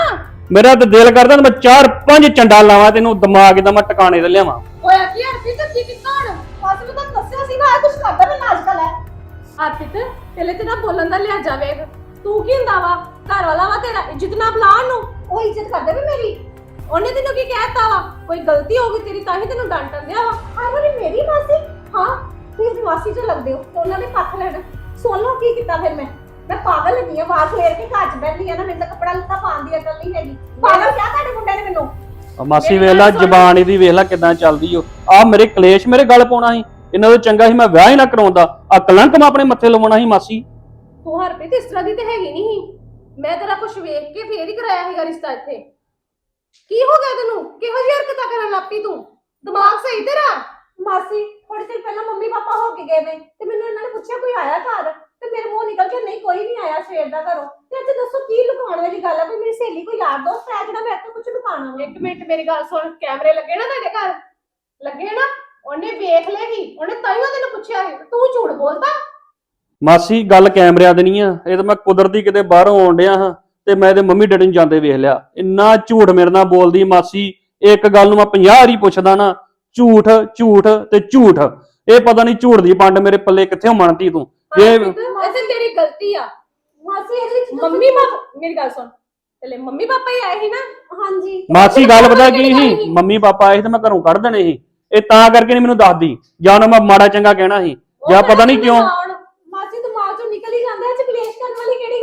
ਮੇਰਾ ਤਾਂ ਦਿਲ ਕਰਦਾ ਮੈਂ ਚਾਰ ਪੰਜ ਚੰਡਾ ਲਾਵਾਂ ਤੈਨੂੰ ਦਿਮਾਗ ਦਾ ਮੈਂ ਟਿਕਾਣੇ ਤੇ ਲਿਆਵਾਂ। ਹੋਇਆ ਕੀ ਹਰਪ੍ਰੀਤ ਕੀ ਕੀਤਾ ਹੁਣ? ਮੈਂ ਤੁਹਾਨੂੰ ਦੱਸਿਆ ਸੀ ਨਾ ਕੁਝ ਕਰਦਾ ਮੈਂ ਨਾਚ ਕਾ ਲੈ। ਹਰਪ੍ਰੀਤ ਪਹਿਲੇ ਤੇ ਨਾ ਬੋਲਣ ਦਾ ਲਿਆ ਜਾਵੇ ਤੂੰ ਕੀ ਹੁੰਦਾ ਵਾ? ਘਰ ਵਾਲਾ ਵਾ ਤੇਰਾ ਇੱਜ਼ਤ ਨਾ ਬੁਲਾਉਣ ਨੂੰ। ਉਹ ਇੱਜ਼ਤ ਕਰਦਾ ਵੀ ਮੇਰੀ। ਉਹਨੇ ਤੈਨੂੰ ਕੀ ਕਹਿਤਾ ਵਾ? ਕੋਈ ਗਲਤੀ ਹੋ ਗਈ ਤੇਰੀ ਤਾਂ ਹੀ ਤੈਨੂੰ ਡਾਂਟਣ ਦਿਆ ਵਾ। ਹਾਂ ਵਾਲੀ ਮੇਰੀ ਮਾਸੀ? ਹਾਂ ਤੁਸੀਂ ਮਾਸੀ ਚ ਲੱਗਦੇ ਹੋ ਤੇ ਉਹਨਾਂ ਦੇ ਪੱਖ ਲੈਣ। ਸੁਣ ਲਓ ਕੀ ਕੀਤਾ ਫਿਰ ਮੈਂ। ਮੈਂ ਪਾਗਲ ਹੈਗੀ ਆ ਵਾਰ ਫੇਰ ਕੇ ਘਰ ਚ ਬੈਠੀ ਆ ਨਾ ਮੈਨੂੰ ਤਾਂ ਕੱਪੜਾ ਲੱਤਾ ਪਾਉਣ ਦੀ ਅਕਲ ਨਹੀਂ ਹੈਗੀ। ਪਾਗਲ ਕਿਆ ਤੁਹਾਡੇ ਮੁੰਡੇ ਨੇ ਮੈਨੂੰ? ਆ ਮਾਸੀ ਮੇਰੀ ਵੇਖ ਲਾ ਗੱਲ ਸੁਣ। ਜ਼ਬਾਨ ਇਹਦੀ ਵੇਖ ਲਾ ਕਿਦਾਂ ਚੱਲਦੀ ਓ। ਆ ਮੇਰੇ ਕਲੇਸ਼ ਮੇਰੇ ਗੱਲ ਪਾਉਣਾ ਸੀ। ਇਹਨਾਂ ਤੋਂ ਚੰਗਾ ਸੀ ਮੈਂ ਵਿਆਹ ਹੀ ਨਾ ਕਰਾਉਂਦਾ। ਆ ਕਲੰਕ ਮੈਂ ਆਪਣੇ ਮੱਥੇ ਲਵਾਉਣਾ ਸੀ ਮਾਸੀ। ਤੂੰ ਹਰਪ੍ਰੀਤ ਇਸ ਤਰ੍ਹਾਂ ਦੀ ਤੇ ਹੈਗੀ ਨਹੀਂ ਮੈਂ ਤੇਰਾ ਕੁਝ ਵੇਖ ਕੇ ਫੇਰ ਹੀ ਕਰਾਇਆ ਹੈਗਾ ਰਿਸ਼ਤਾ ਇੱਥੇ। ਕੀ ਹੋ ਗਿਆ ਤੈਨੂੰ? ਕਿਹੋ ਜਿਹੀ ਹਰਕਤਾਂ ਕਰਨ ਲੱਪੀ ਤੂੰ? ਦਿਮਾਗ ਸਹੀ ਤੇਰਾ? ਮਾਸੀ ਥੋੜੀ ਦੇਰ ਪਹਿਲਾਂ ਮੰਮੀ ਪਾਪਾ ਹੋ ਕੇ ਗਏ ਨੇ ਤੇ ਮੈਨੂੰ ਇਹਨਾਂ ਨੇ ਪੁੱਛਿਆ ਕੋਈ ਆਇਆ ਘਰ? ਤੇ ਮੇਰੇ ਮੂੰਹ ਨਿਕਲ ਕੇ ਨਹੀਂ ਕੋਈ ਨਹੀਂ ਆਇਆ ਸਵੇਰ ਦਾ ਘਰੋਂ। ਤੇ ਅੱਜ ਦੱਸੋ ਕੀ ਲੁਕਾਉਣ ਵਾਲੀ ਗੱਲ ਹੈ ਕੋਈ ਮੇਰੀ ਸਹੇਲੀ ਕੋਈ ਯਾਰ ਦੋਸਤ ਹੈ ਜਿਹੜਾ ਮੇਰੇ ਤੋਂ ਕੁਝ ਲੁਕਾਉਣਾ ਵਾ? ਇੱਕ ਮਿੰਟ ਮੇਰੀ ਗੱਲ ਸੁਣ। ਕੈਮਰੇ ਲੱਗੇ ਨਾ ਤੁਹਾਡੇ ਘਰ? ਲੱਗੇ ਨਾ? ਉਹਨੇ ਵੇਖ ਲੇਗੀ ਉਹਨੇ ਤਾਈਓ ਤੈਨੂੰ ਪੁੱਛਿਆ ਸੀ। ਤੂੰ ਝੂਠ ਬੋਲਦਾ? ਮਾਸੀ ਗੱਲ ਕੈਮਰਿਆਂ ਦੀ ਨਹੀਂ ਆ ਇਹ ਤਾਂ ਮੈਂ ਕੁਦਰਤੀ ਕਿਤੇ ਬਾਹਰੋਂ ਆਉਣ ਡਿਆ ਹਾਂ ਤੇ ਮੈਂ ਤੇ ਮੰਮੀ ਡੈਡੀ ਨੂੰ ਜਾਂਦੇ ਵੇਖ ਲਿਆ। ਇੰਨਾ ਝੂਠ ਮੇਰੇ ਨਾਲ ਬੋਲਦੀ ਮਾਸੀ ਇੱਕ ਗੱਲ ਨੂੰ ਮੈਂ 50 ਵਾਰੀ ਪੁੱਛਦਾ ਨਾ ਝੂਠ ਝੂਠ ਤੇ ਝੂਠ। ਇਹ ਪਤਾ ਨਹੀਂ ਝੂਠ ਦੀ ਪੰਡ ਮੇਰੇ ਪੱਲੇ ਕਿੱਥੇ ਮੰਨਤੀ ਤੂੰ। ਜੇ ਐਸੇ ਤੇਰੀ ਗਲਤੀ ਆ। ਮਾਸੀ ਇਹਦੇ ਵਿੱਚ ਮੰਮੀ ਪਾਪਾ ਮੇਰੀ ਗੱਲ ਸੁਣ। ਪਹਿਲੇ ਮੰਮੀ ਪਾਪਾ ਹੀ ਆਏ ਸੀ ਨਾ? ਹਾਂਜੀ। ਮਾਸੀ ਗੱਲ ਪਤਾ ਕੀ ਸੀ? ਮੰਮੀ ਪਾਪਾ ਆਏ ਸੀ ਤੇ ਮੈਂ ਘਰੋਂ ਕੱਢ ਦੇਣੇ ਸੀ। ਇਹ ਤਾਂ ਕਰਕੇ ਨਹੀਂ ਮੈਨੂੰ ਦੱਸਦੀ। ਜਾਂ ਉਹਨੂੰ ਮੈਂ ਮਾੜਾ ਚੰਗਾ ਕਹਿਣਾ ਸੀ। ਜਾਂ ਪਤਾ ਨਹੀਂ ਕਿਉਂ ਮਾਸੀ ਦਿਮਾਗ ਚੋਂ ਨਿਕਲ ਹੀ ਜਾਂਦਾ ਇਹ ਚ ਕਲੇਸ਼ ਕਰਨ ਵਾਲੀ ਕਿਹੜੀ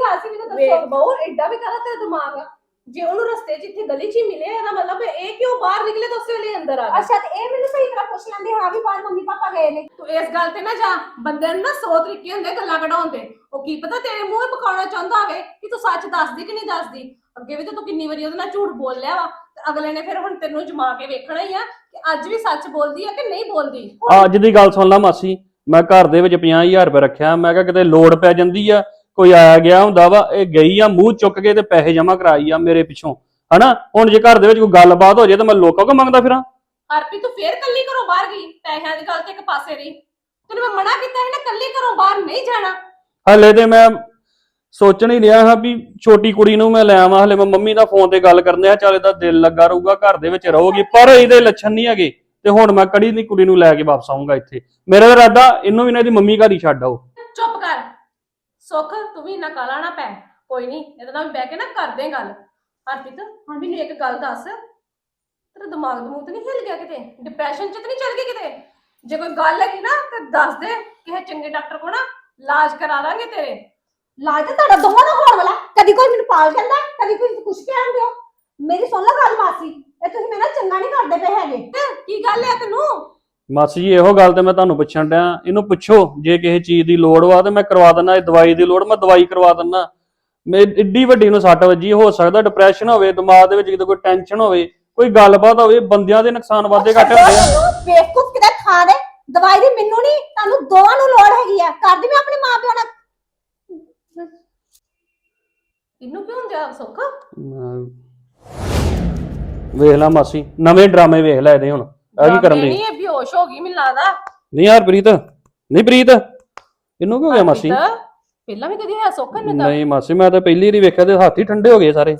ਵੇਖ। ਬਹੁ ਐਡਾ ਵੀ ਕਰਾ ਤੇਰਾ ਦਿਮਾਗ। ਆ ਜੇ ਉਹਨੂੰ ਰਸਤੇ 'ਚ ਇੱਥੇ ਗਲੀ 'ਚ ਹੀ ਮਿਲੇ ਇਹਦਾ ਮਤਲਬ ਇਹ ਕਿਉਂ ਬਾਹਰ ਨਿਕਲੇ ਤਾਂ ਉਸੇ ਵੇਲੇ ਅੰਦਰ ਆ ਗਿਆ ਅੱਛਾ ਤੇ ਇਹ ਮੈਨੂੰ ਸਹੀ ਤਰ੍ਹਾਂ ਪੁੱਛ ਲੈਂਦੇ ਹਾਂ ਵੀ ਬਾਹਰ ਮੰਮੀ ਪਾਪਾ ਗਏ ਨੇ। ਤੂੰ ਇਸ ਗੱਲ ਤੇ ਨਾ ਜਾ ਬੰਦੇ ਨੂੰ ਨਾ ਸੌ ਤਰੀਕੇ ਹੁੰਦੇ ਗੱਲਾਂ ਕਢਾਉਣ ਦੇ। ਉਹ ਕੀ ਪਤਾ ਤੇਰੇ ਮੂੰਹ ਪਕਾਉਣਾ ਚਾਹੁੰਦਾ ਹੋਵੇ ਕਿ ਤੂੰ ਸੱਚ ਦੱਸਦੀ ਕਿ ਨਹੀਂ ਦੱਸਦੀ। ਅੱਗੇ ਵੀ ਤਾਂ ਤੂੰ ਕਿੰਨੀ ਵਾਰੀ ਉਹਦੇ ਨਾਲ ਝੂਠ ਬੋਲ ਲਿਆ ਵਾ। ਤੇ ਅਗਲੇ ਨੇ ਫਿਰ ਹੁਣ ਤੈਨੂੰ ਜਮਾ ਕੇ ਵੇਖਣਾ ਹੀ ਆ ਕਿ ਅੱਜ ਵੀ ਸੱਚ ਬੋਲਦੀ ਆ ਕਿ ਨਹੀਂ ਬੋਲਦੀ। ਅੱਜ ਦੀ ਗੱਲ ਸੁਣ ਲਾ ਮਾਸੀ ਮੈਂ ਘਰ ਦੇ ਵਿੱਚ 50000 ਰੁਪਏ ਰੱਖਿਆ ਮੈਂ ਕਿਹਾ ਕਿਤੇ ਲੋੜ ਪੈ ਜਾਂਦੀ ਆ ਕੋਈ ਆਇਆ ਗਿਆ ਹੁੰਦਾ ਵਾ ਇਹ ਗਈ ਆ ਮੂੰਹ ਚੁੱਕ ਕੇ ਤੇ ਪੈਸੇ ਜਮਾ ਕਰਾਈ ਆ ਮੇਰੇ ਪਿੱਛੋਂ। ਹਨਾ? ਹੁਣ ਜੇ ਘਰ ਦੇ ਵਿੱਚ ਕੋਈ ਗੱਲਬਾਤ ਹੋ ਜੇ ਤਾਂ ਮੈਂ ਲੋਕਾਂ ਕੋ ਮੰਗਦਾ ਫਿਰਾਂ। ਹਰਪ੍ਰੀਤ ਤੂੰ ਫੇਰ ਕੱਲੀ ਘਰੋਂ ਬਾਹਰ ਗਈ? ਪੈਸਿਆਂ ਦੀ ਗੱਲ ਤੇ ਇੱਕ ਪਾਸੇ ਰਹੀ। ਤੈਨੂੰ ਮੈਂ ਮਨਾ ਕੀਤਾ ਸੀ ਨਾ ਕੱਲੀ ਘਰੋਂ ਬਾਹਰ ਨਹੀਂ ਜਾਣਾ। ਹਲੇ ਤੇ ਮੈਂ ਸੋਚਣ ਹੀ ਰਿਹਾ ਹਾਂ ਵੀ ਛੋਟੀ ਕੁੜੀ ਨੂੰ ਮੈਂ ਲੈ ਆਵਾਂ ਹਲੇ ਮੈਂ ਮੰਮੀ ਦਾ ਫੋਨ ਤੇ ਗੱਲ ਕਰਨੇ ਆ ਚੱਲ ਇਹਦਾ ਦਿਲ ਲੱਗਾ ਰਹੂਗਾ ਘਰ ਦੇ ਵਿੱਚ ਰਹੂਗੀ ਪਰ ਇਹਦੇ ਲੱਛਣ ਨਹੀਂ ਹੈਗੇ। ਤੇ ਹੁਣ ਮੈਂ ਕੜੀ ਦੀ ਕੁੜੀ ਨੂੰ ਲੈ ਕੇ ਵਾਪਸ ਆਉਂਗਾ ਇੱਥੇ। ਮੇਰਾ ਤਾਂ ਇਰਾਦਾ ਇਹਨੂੰ ਵੀ ਨਾ ਇਹਦੀ ਮੰਮੀ ਘਰ ਹੀ ਛੱਡ ਆਓ। ਚੁੱਪ ਕਰ। ਸੁੱਖ, ਤੂੰ ਵੀ ਨਾ ਕਾਲਾ ਨਾ ਪੈ। ਕੋਈ ਨਹੀਂ ਇਹਦੇ ਨਾਲ ਬਹਿ ਕੇ ਨਾ ਕਰਦੇ ਆਂ ਗੱਲ। ਹਰਪ੍ਰੀਤ, ਹੁਣ ਮੈਨੂੰ ਇੱਕ ਗੱਲ ਦੱਸ। ਤੇਰਾ ਦਿਮਾਗ ਦਮੂਗ ਤੇ ਨਹੀਂ ਹਿੱਲ ਗਿਆ ਕਿਤੇ? ਡਿਪਰੈਸ਼ਨ ਚ ਤੇ ਨਹੀਂ ਚੜ ਗਈ ਕਿਤੇ? ਜੇ ਕੋਈ ਗੱਲ ਹੈਗੀ ਨਾ, ਤੇ ਦੱਸ ਦੇ। ਕਿਸੇ ਚੰਗੇ ਡਾਕਟਰ ਕੋਲ ਨਾ ਇਲਾਜ ਕਰਾ ਲਾਂਗੇ ਤੇਰੇ। ਲਾਜ ਤਾਂ ਤੁਹਾਡਾ ਦੋਵਾਂ ਦਾ ਹੋਣ ਵਾਲਾ। ਕਦੀ ਕੋਈ ਮੈਨੂੰ ਪਾਲ ਜਾਂਦਾ, ਕਦੀ ਕੋਈ ਕੁਛ ਕਹਿਣ ਦਿਓ। ਮੇਰੀ ਸੁਣ ਲੈ ਗੱਲ ਮਾਸੀ। ਇਹ ਤੁਸੀਂ ਮੇਰਾ ਚੰਗਾ ਨਹੀਂ ਕਰਦੇ ਪਏ ਹੈਗੇ। ਹੈਂ? ਕੀ ਗੱਲ ਹੈ ਤੈਨੂੰ? ਮਾਸੀ ਜੀ ਇਹੋ ਗੱਲ ਤੇ ਮੈਂ ਤੁਹਾਨੂੰ ਪੁੱਛਣ ਡਿਆ। ਇਹਨੂੰ ਪੁੱਛੋ ਜੇ ਕਿਸੇ ਚੀਜ਼ ਦੀ ਲੋੜ ਵਾ ਤੇ ਮੈਂ ਕਰਵਾ ਦਿੰਦਾ ਇਹ ਦਵਾਈ ਦੀ ਲੋੜ ਮੈਂ ਦਵਾਈ ਕਰਵਾ ਦਿੰਦਾ ਮੈਂ ਏਡੀ ਵੱਡੀ ਨੂੰ ਸੱਟ ਵੱਜੀ ਹੋ ਸਕਦਾ ਡਿਪਰੈਸ਼ਨ ਹੋਵੇ ਦਿਮਾਗ ਦੇ ਵਿੱਚ ਕਿਤੇ ਕੋਈ ਟੈਨਸ਼ਨ ਹੋਵੇ ਕੋਈ ਗੱਲਬਾਤ ਹੋਵੇ ਬੰਦਿਆਂ ਦੇ ਨੁਕਸਾਨ ਵਾਧੇ ਘੱਟ ਹੁੰਦੇ ਆ। ਬੇਵਕੂਫ ਕਿਤੇ ਖਾ ਦੇ ਦਵਾਈ ਦੀ ਮੈਨੂੰ ਨਹੀਂ ਤੁਹਾਨੂੰ ਦੋਵਾਂ ਨੂੰ ਲੋੜ ਹੈਗੀ ਆ। ਕਰਦੀ ਮੈਂ ਆਪਣੇ ਮਾਂ ਪਿਓ ਨਾਲ। ਇਹਨੂੰ ਕਿਉਂ ਹੁੰਦਿਆ ਸੁੱਖ? ਵੇਖ ਲੈ ਮਾਸੀ ਨਵੇਂ ਡਰਾਮੇ ਵੇਖ ਲੈ ਇਹਦੇ ਹੁਣ। ਆ ਕੀ ਕਰਨ ਦੀ ਨਹੀਂ ਇਹ ਬੇਹੋਸ਼ ਹੋ ਗਈ ਮੈਨੂੰ ਲੱਗਦਾ। ਨਹੀਂ ਯਾਰ ਪ੍ਰੀਤ ਨਹੀਂ ਪ੍ਰੀਤ ਇਹਨੂੰ ਕੀ ਹੋ ਗਿਆ ਮਾਸੀ? ਹਰਪ੍ਰੀਤ, ਪਹਿਲਾਂ ਵੀ ਕਦੀ ਹੋਇਆ ਸੁੱਖ ਨੇ ਤਾਂ? ਨਹੀਂ ਮਾਸੀ ਮੈਂ ਤਾਂ ਪਹਿਲੀ ਵਾਰੀ ਵੇਖਿਆ ਤੇ ਹੱਥ ਹੀ ਠੰਡੇ ਹੋ ਗਏ ਸਾਰੇ।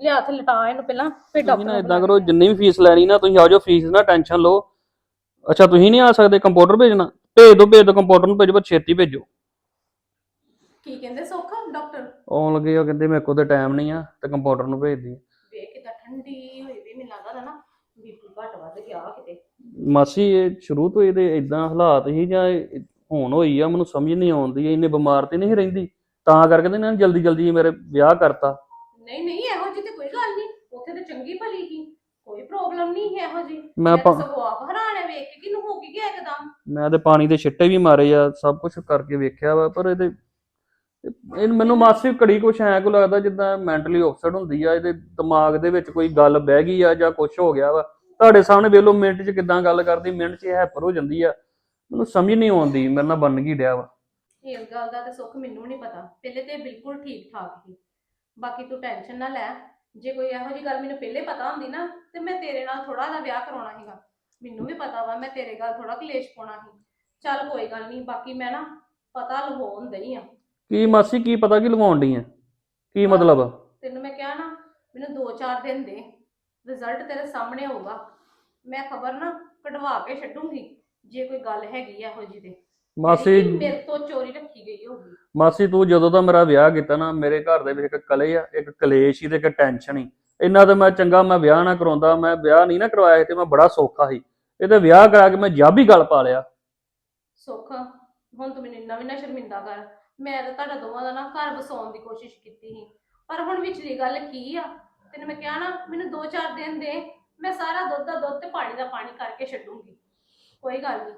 ਲਿਆ ਤੇ ਲਟਾ ਇਹਨੂੰ ਪਹਿਲਾਂ ਫਿਰ ਤੁਸੀਂ ਡਾਕਟਰ ਨਾ ਇਦਾਂ ਕਰੋ ਜਿੰਨੀ ਵੀ ਫੀਸ ਲੈਣੀ ਨਾ ਤੁਸੀਂ ਆ ਜਾਓ ਫੀਸ ਨਾ ਟੈਨਸ਼ਨ ਲਓ। ਅੱਛਾ ਤੁਸੀਂ ਨਹੀਂ ਆ ਸਕਦੇ ਕੰਪਿਊਟਰ ਭੇਜਣਾ? ਭੇਜ ਦਿਓ ਭੇਜ ਦਿਓ ਕੰਪਿਊਟਰ ਨੂੰ ਭੇਜੋ ਪਰ ਛੇਤੀ ਭੇਜੋ। ਕੀ ਕਹਿੰਦੇ ਸੁੱਖ ਡਾਕਟਰ ਆਉਣ ਲੱਗੇ ਉਹ ਕਹਿੰਦੇ ਮੇਰੇ ਕੋਲ ਤੇ ਟਾਈਮ ਨਹੀਂ ਆ ਤੇ ਕੰਪਿਊਟਰ ਨੂੰ ਭੇਜ ਦੀ ਵੇਖ ਕਿਦਾਂ ਠੰਡੀ ਹੋਈ ਵੀ ਮੈਨੂੰ ਲੱਗਦਾ ਨਾ ਬੀਪੀ ਘਟ ਵੱਧ ਗਿਆ ਕਿਤੇ। ਮਾਸੀ ਇਹ ਸ਼ੁਰੂ ਤੋਂ ਇਹਦੇ ਇਦਾਂ ਹਾਲਾਤ ਸੀ ਜਾਂ ਇਹ ਹੁਣ ਹੋਈ ਆ ਮੈਨੂੰ ਸਮਝ ਨਹੀਂ ਆਉਂਦੀ ਇਹਨੇ ਬਿਮਾਰ ਤੇ ਨਹੀਂ ਰਹਿੰਦੀ। ਤਾਂ ਕਰਕੇ ਤੇ ਇਹਨਾਂ ਨੇ ਜਲਦੀ ਜਲਦੀ ਮੇਰੇ ਵਿਆਹ ਕਰਤਾ। ਨਹੀਂ ਨਹੀਂ ਇਹੋ ਜਿਹੀ ਤੇ ਕੋਈ ਗੱਲ ਨਹੀਂ ਉੱਥੇ ਤੇ ਚੰਗੀ ਭਲੀ ਸੀ ਕੋਈ ਪ੍ਰੋਬਲਮ ਨਹੀਂ ਹੈ ਇਹੋ ਜੀ ਮੈਂ ਤਾਂ ਪਾ- ਸਗੋਂ ਆਪ ਹੈਰਾਨ ਹੈ ਵੇਖ ਕੇ ਕਿਨੂੰ ਹੋ ਕੀ ਗਿਆ ਇੱਕਦਮ। ਮੈਂ ਤੇ ਪਾਣੀ ਦੇ ਛਿੱਟੇ ਵੀ ਮਾਰੇ ਆ ਸਭ ਕੁਝ ਕਰਕੇ ਵੇਖਿਆ ਵਾ ਪਰ ਇਹਦੇ ਇਹ ਮੈਨੂੰ ਮਾਸੀ ਕੜੀ ਕੁਛ ਐ ਕੋ ਲੱਗਦਾ ਜਿੱਦਾਂ ਮੈਂਟਲੀ ਅਪਸੈਟ ਹੁੰਦੀ ਆ ਇਹਦੇ ਦਿਮਾਗ ਦੇ ਵਿੱਚ ਕੋਈ ਗੱਲ ਬਹਿ ਗਈ ਆ ਜਾਂ ਕੁਛ ਹੋ ਗਿਆ ਵਾ। ਤੁਹਾਡੇ ਸਾਹਮਣੇ ਵੇਖ ਲਓ ਮਿੰਟ 'ਚ ਕਿਦਾਂ ਗੱਲ ਕਰਦੀ ਮਿੰਟ 'ਚ ਹੈਪਰ ਹੋ ਜਾਂਦੀ ਆ। ਮੈਨੂੰ ਸਮਝ ਨਹੀਂ ਆਉਂਦੀ ਮੇਰੇ ਨਾਲ ਬਣ ਕੀ ਡਿਆ ਵਾ। ਇਸ ਗੱਲ ਦਾ ਤੇ ਸੁੱਖ ਮੈਨੂੰ ਨਹੀਂ ਪਤਾ। ਪਹਿਲੇ ਤੇ ਬਿਲਕੁਲ ਠੀਕ ਠਾਕ ਸੀ। ਬਾਕੀ ਤੂੰ ਟੈਨਸ਼ਨ ਨਾ ਲੈ। ਜੇ ਕੋਈ ਇਹੋ ਜਿਹੀ ਗੱਲ ਮੈਨੂੰ ਪਹਿਲੇ ਪਤਾ ਹੁੰਦੀ ਨਾ ਤੇ ਮੈਂ ਤੇਰੇ ਨਾਲ ਥੋੜਾ ਜਿਹਾ ਵਿਆਹ ਕਰਾਉਣਾ ਸੀਗਾ। ਮੈਨੂੰ ਵੀ ਪਤਾ ਵਾ ਮੈਂ ਤੇਰੇ ਗੱਲ ਥੋੜਾ ਕਲੇਸ਼ ਪਾਉਣਾ ਸੀ। ਚੱਲ ਕੋਈ ਗੱਲ ਨਹੀਂ ਬਾਕੀ ਮੈਂ ਨਾ ਪਤਾ ਲਵਾਉਣ ਦਈ ਆ। ਕੀ ਮਾਸੀ ਕੀ ਪਤਾ ਕੀ ਲਵਾਉਣ ਡਈ ਆ? ਕੀ ਮਤਲਬ ਤੈਨੂੰ ਮੈਂ ਕਿਹਾ ਨਾ ਮੈਨੂੰ 2-4 ਦਿਨ ਦੇ। ਰਿਜ਼ਲਟ ਤੇਰੇ ਸਾਹਮਣੇ ਹੋਊਗਾ ਮੈਂ ਖਬਰ ਨਾ ਕਢਵਾ ਕੇ ਛੱਡੂੰਗੀ ਜੇ ਕੋਈ ਗੱਲ ਹੈਗੀ ਆ ਇਹੋ ਜੀ ਤੇ। ਮਾਸੀ ਜਿਹੜੀ ਕਿ ਮੇਰੇ ਤੋਂ ਚੋਰੀ ਰੱਖੀ ਗਈ ਹੋਊਗੀ ਮਾਸੀ ਤੂੰ ਜਦੋਂ ਦਾ ਮੇਰਾ ਵਿਆਹ ਕੀਤਾ ਨਾ ਮੇਰੇ ਘਰ ਦੇ ਵਿੱਚ ਇੱਕ ਕਲੇ ਆ ਇੱਕ ਕਲੇਸ਼ ਹੀ ਤੇ ਇੱਕ ਟੈਨਸ਼ਨ ਹੀ। ਇੰਨਾ ਤੇ ਮੈਂ ਚੰਗਾ ਮੈਂ ਵਿਆਹ ਨਾ ਕਰਾਉਂਦਾ ਮੈਂ ਵਿਆਹ ਨਹੀਂ ਨਾ ਕਰਵਾਇਆ ਸੀ ਤੇ ਮੈਂ ਬੜਾ ਸੌਖਾ ਸੀ। ਇਹ ਤੇ ਵਿਆਹ ਕਰਾ ਕੇ ਮੈਂ ਜੱਬ ਗੱਲ ਪਾ ਲਿਆ। ਸੁੱਖ ਹੁਣ ਤੂੰ ਮੈਨੂੰ ਇੰਨਾ ਵੀ ਨਾ ਸ਼ਰਮਿੰਦਾ ਕਰ। ਮੈਂ ਤਾਂ ਤੁਹਾਡਾ ਦੋਵਾਂ ਦਾ ਨਾ ਘਰ ਵਸਾਉਣ ਦੀ ਕੋਸ਼ਿਸ਼ ਕੀਤੀ ਸੀ। ਪਰ ਹੁਣ ਵਿਚਲੀ ਗੱਲ ਕੀ ਆ? ਤੈਨੂੰ ਮੈਂ ਕਿਹਾ ਨਾ, ਮੈਨੂੰ 2-4 ਦਿਨ ਦੇ, ਮੈਂ ਸਾਰਾ ਦੁੱਧ ਦਾ ਦੁੱਧ ਤੇ ਪਾਣੀ ਦਾ ਪਾਣੀ ਕਰਕੇ ਛੱਡੂੰਗੀ। ਕੋਈ ਗੱਲ ਨਹੀਂ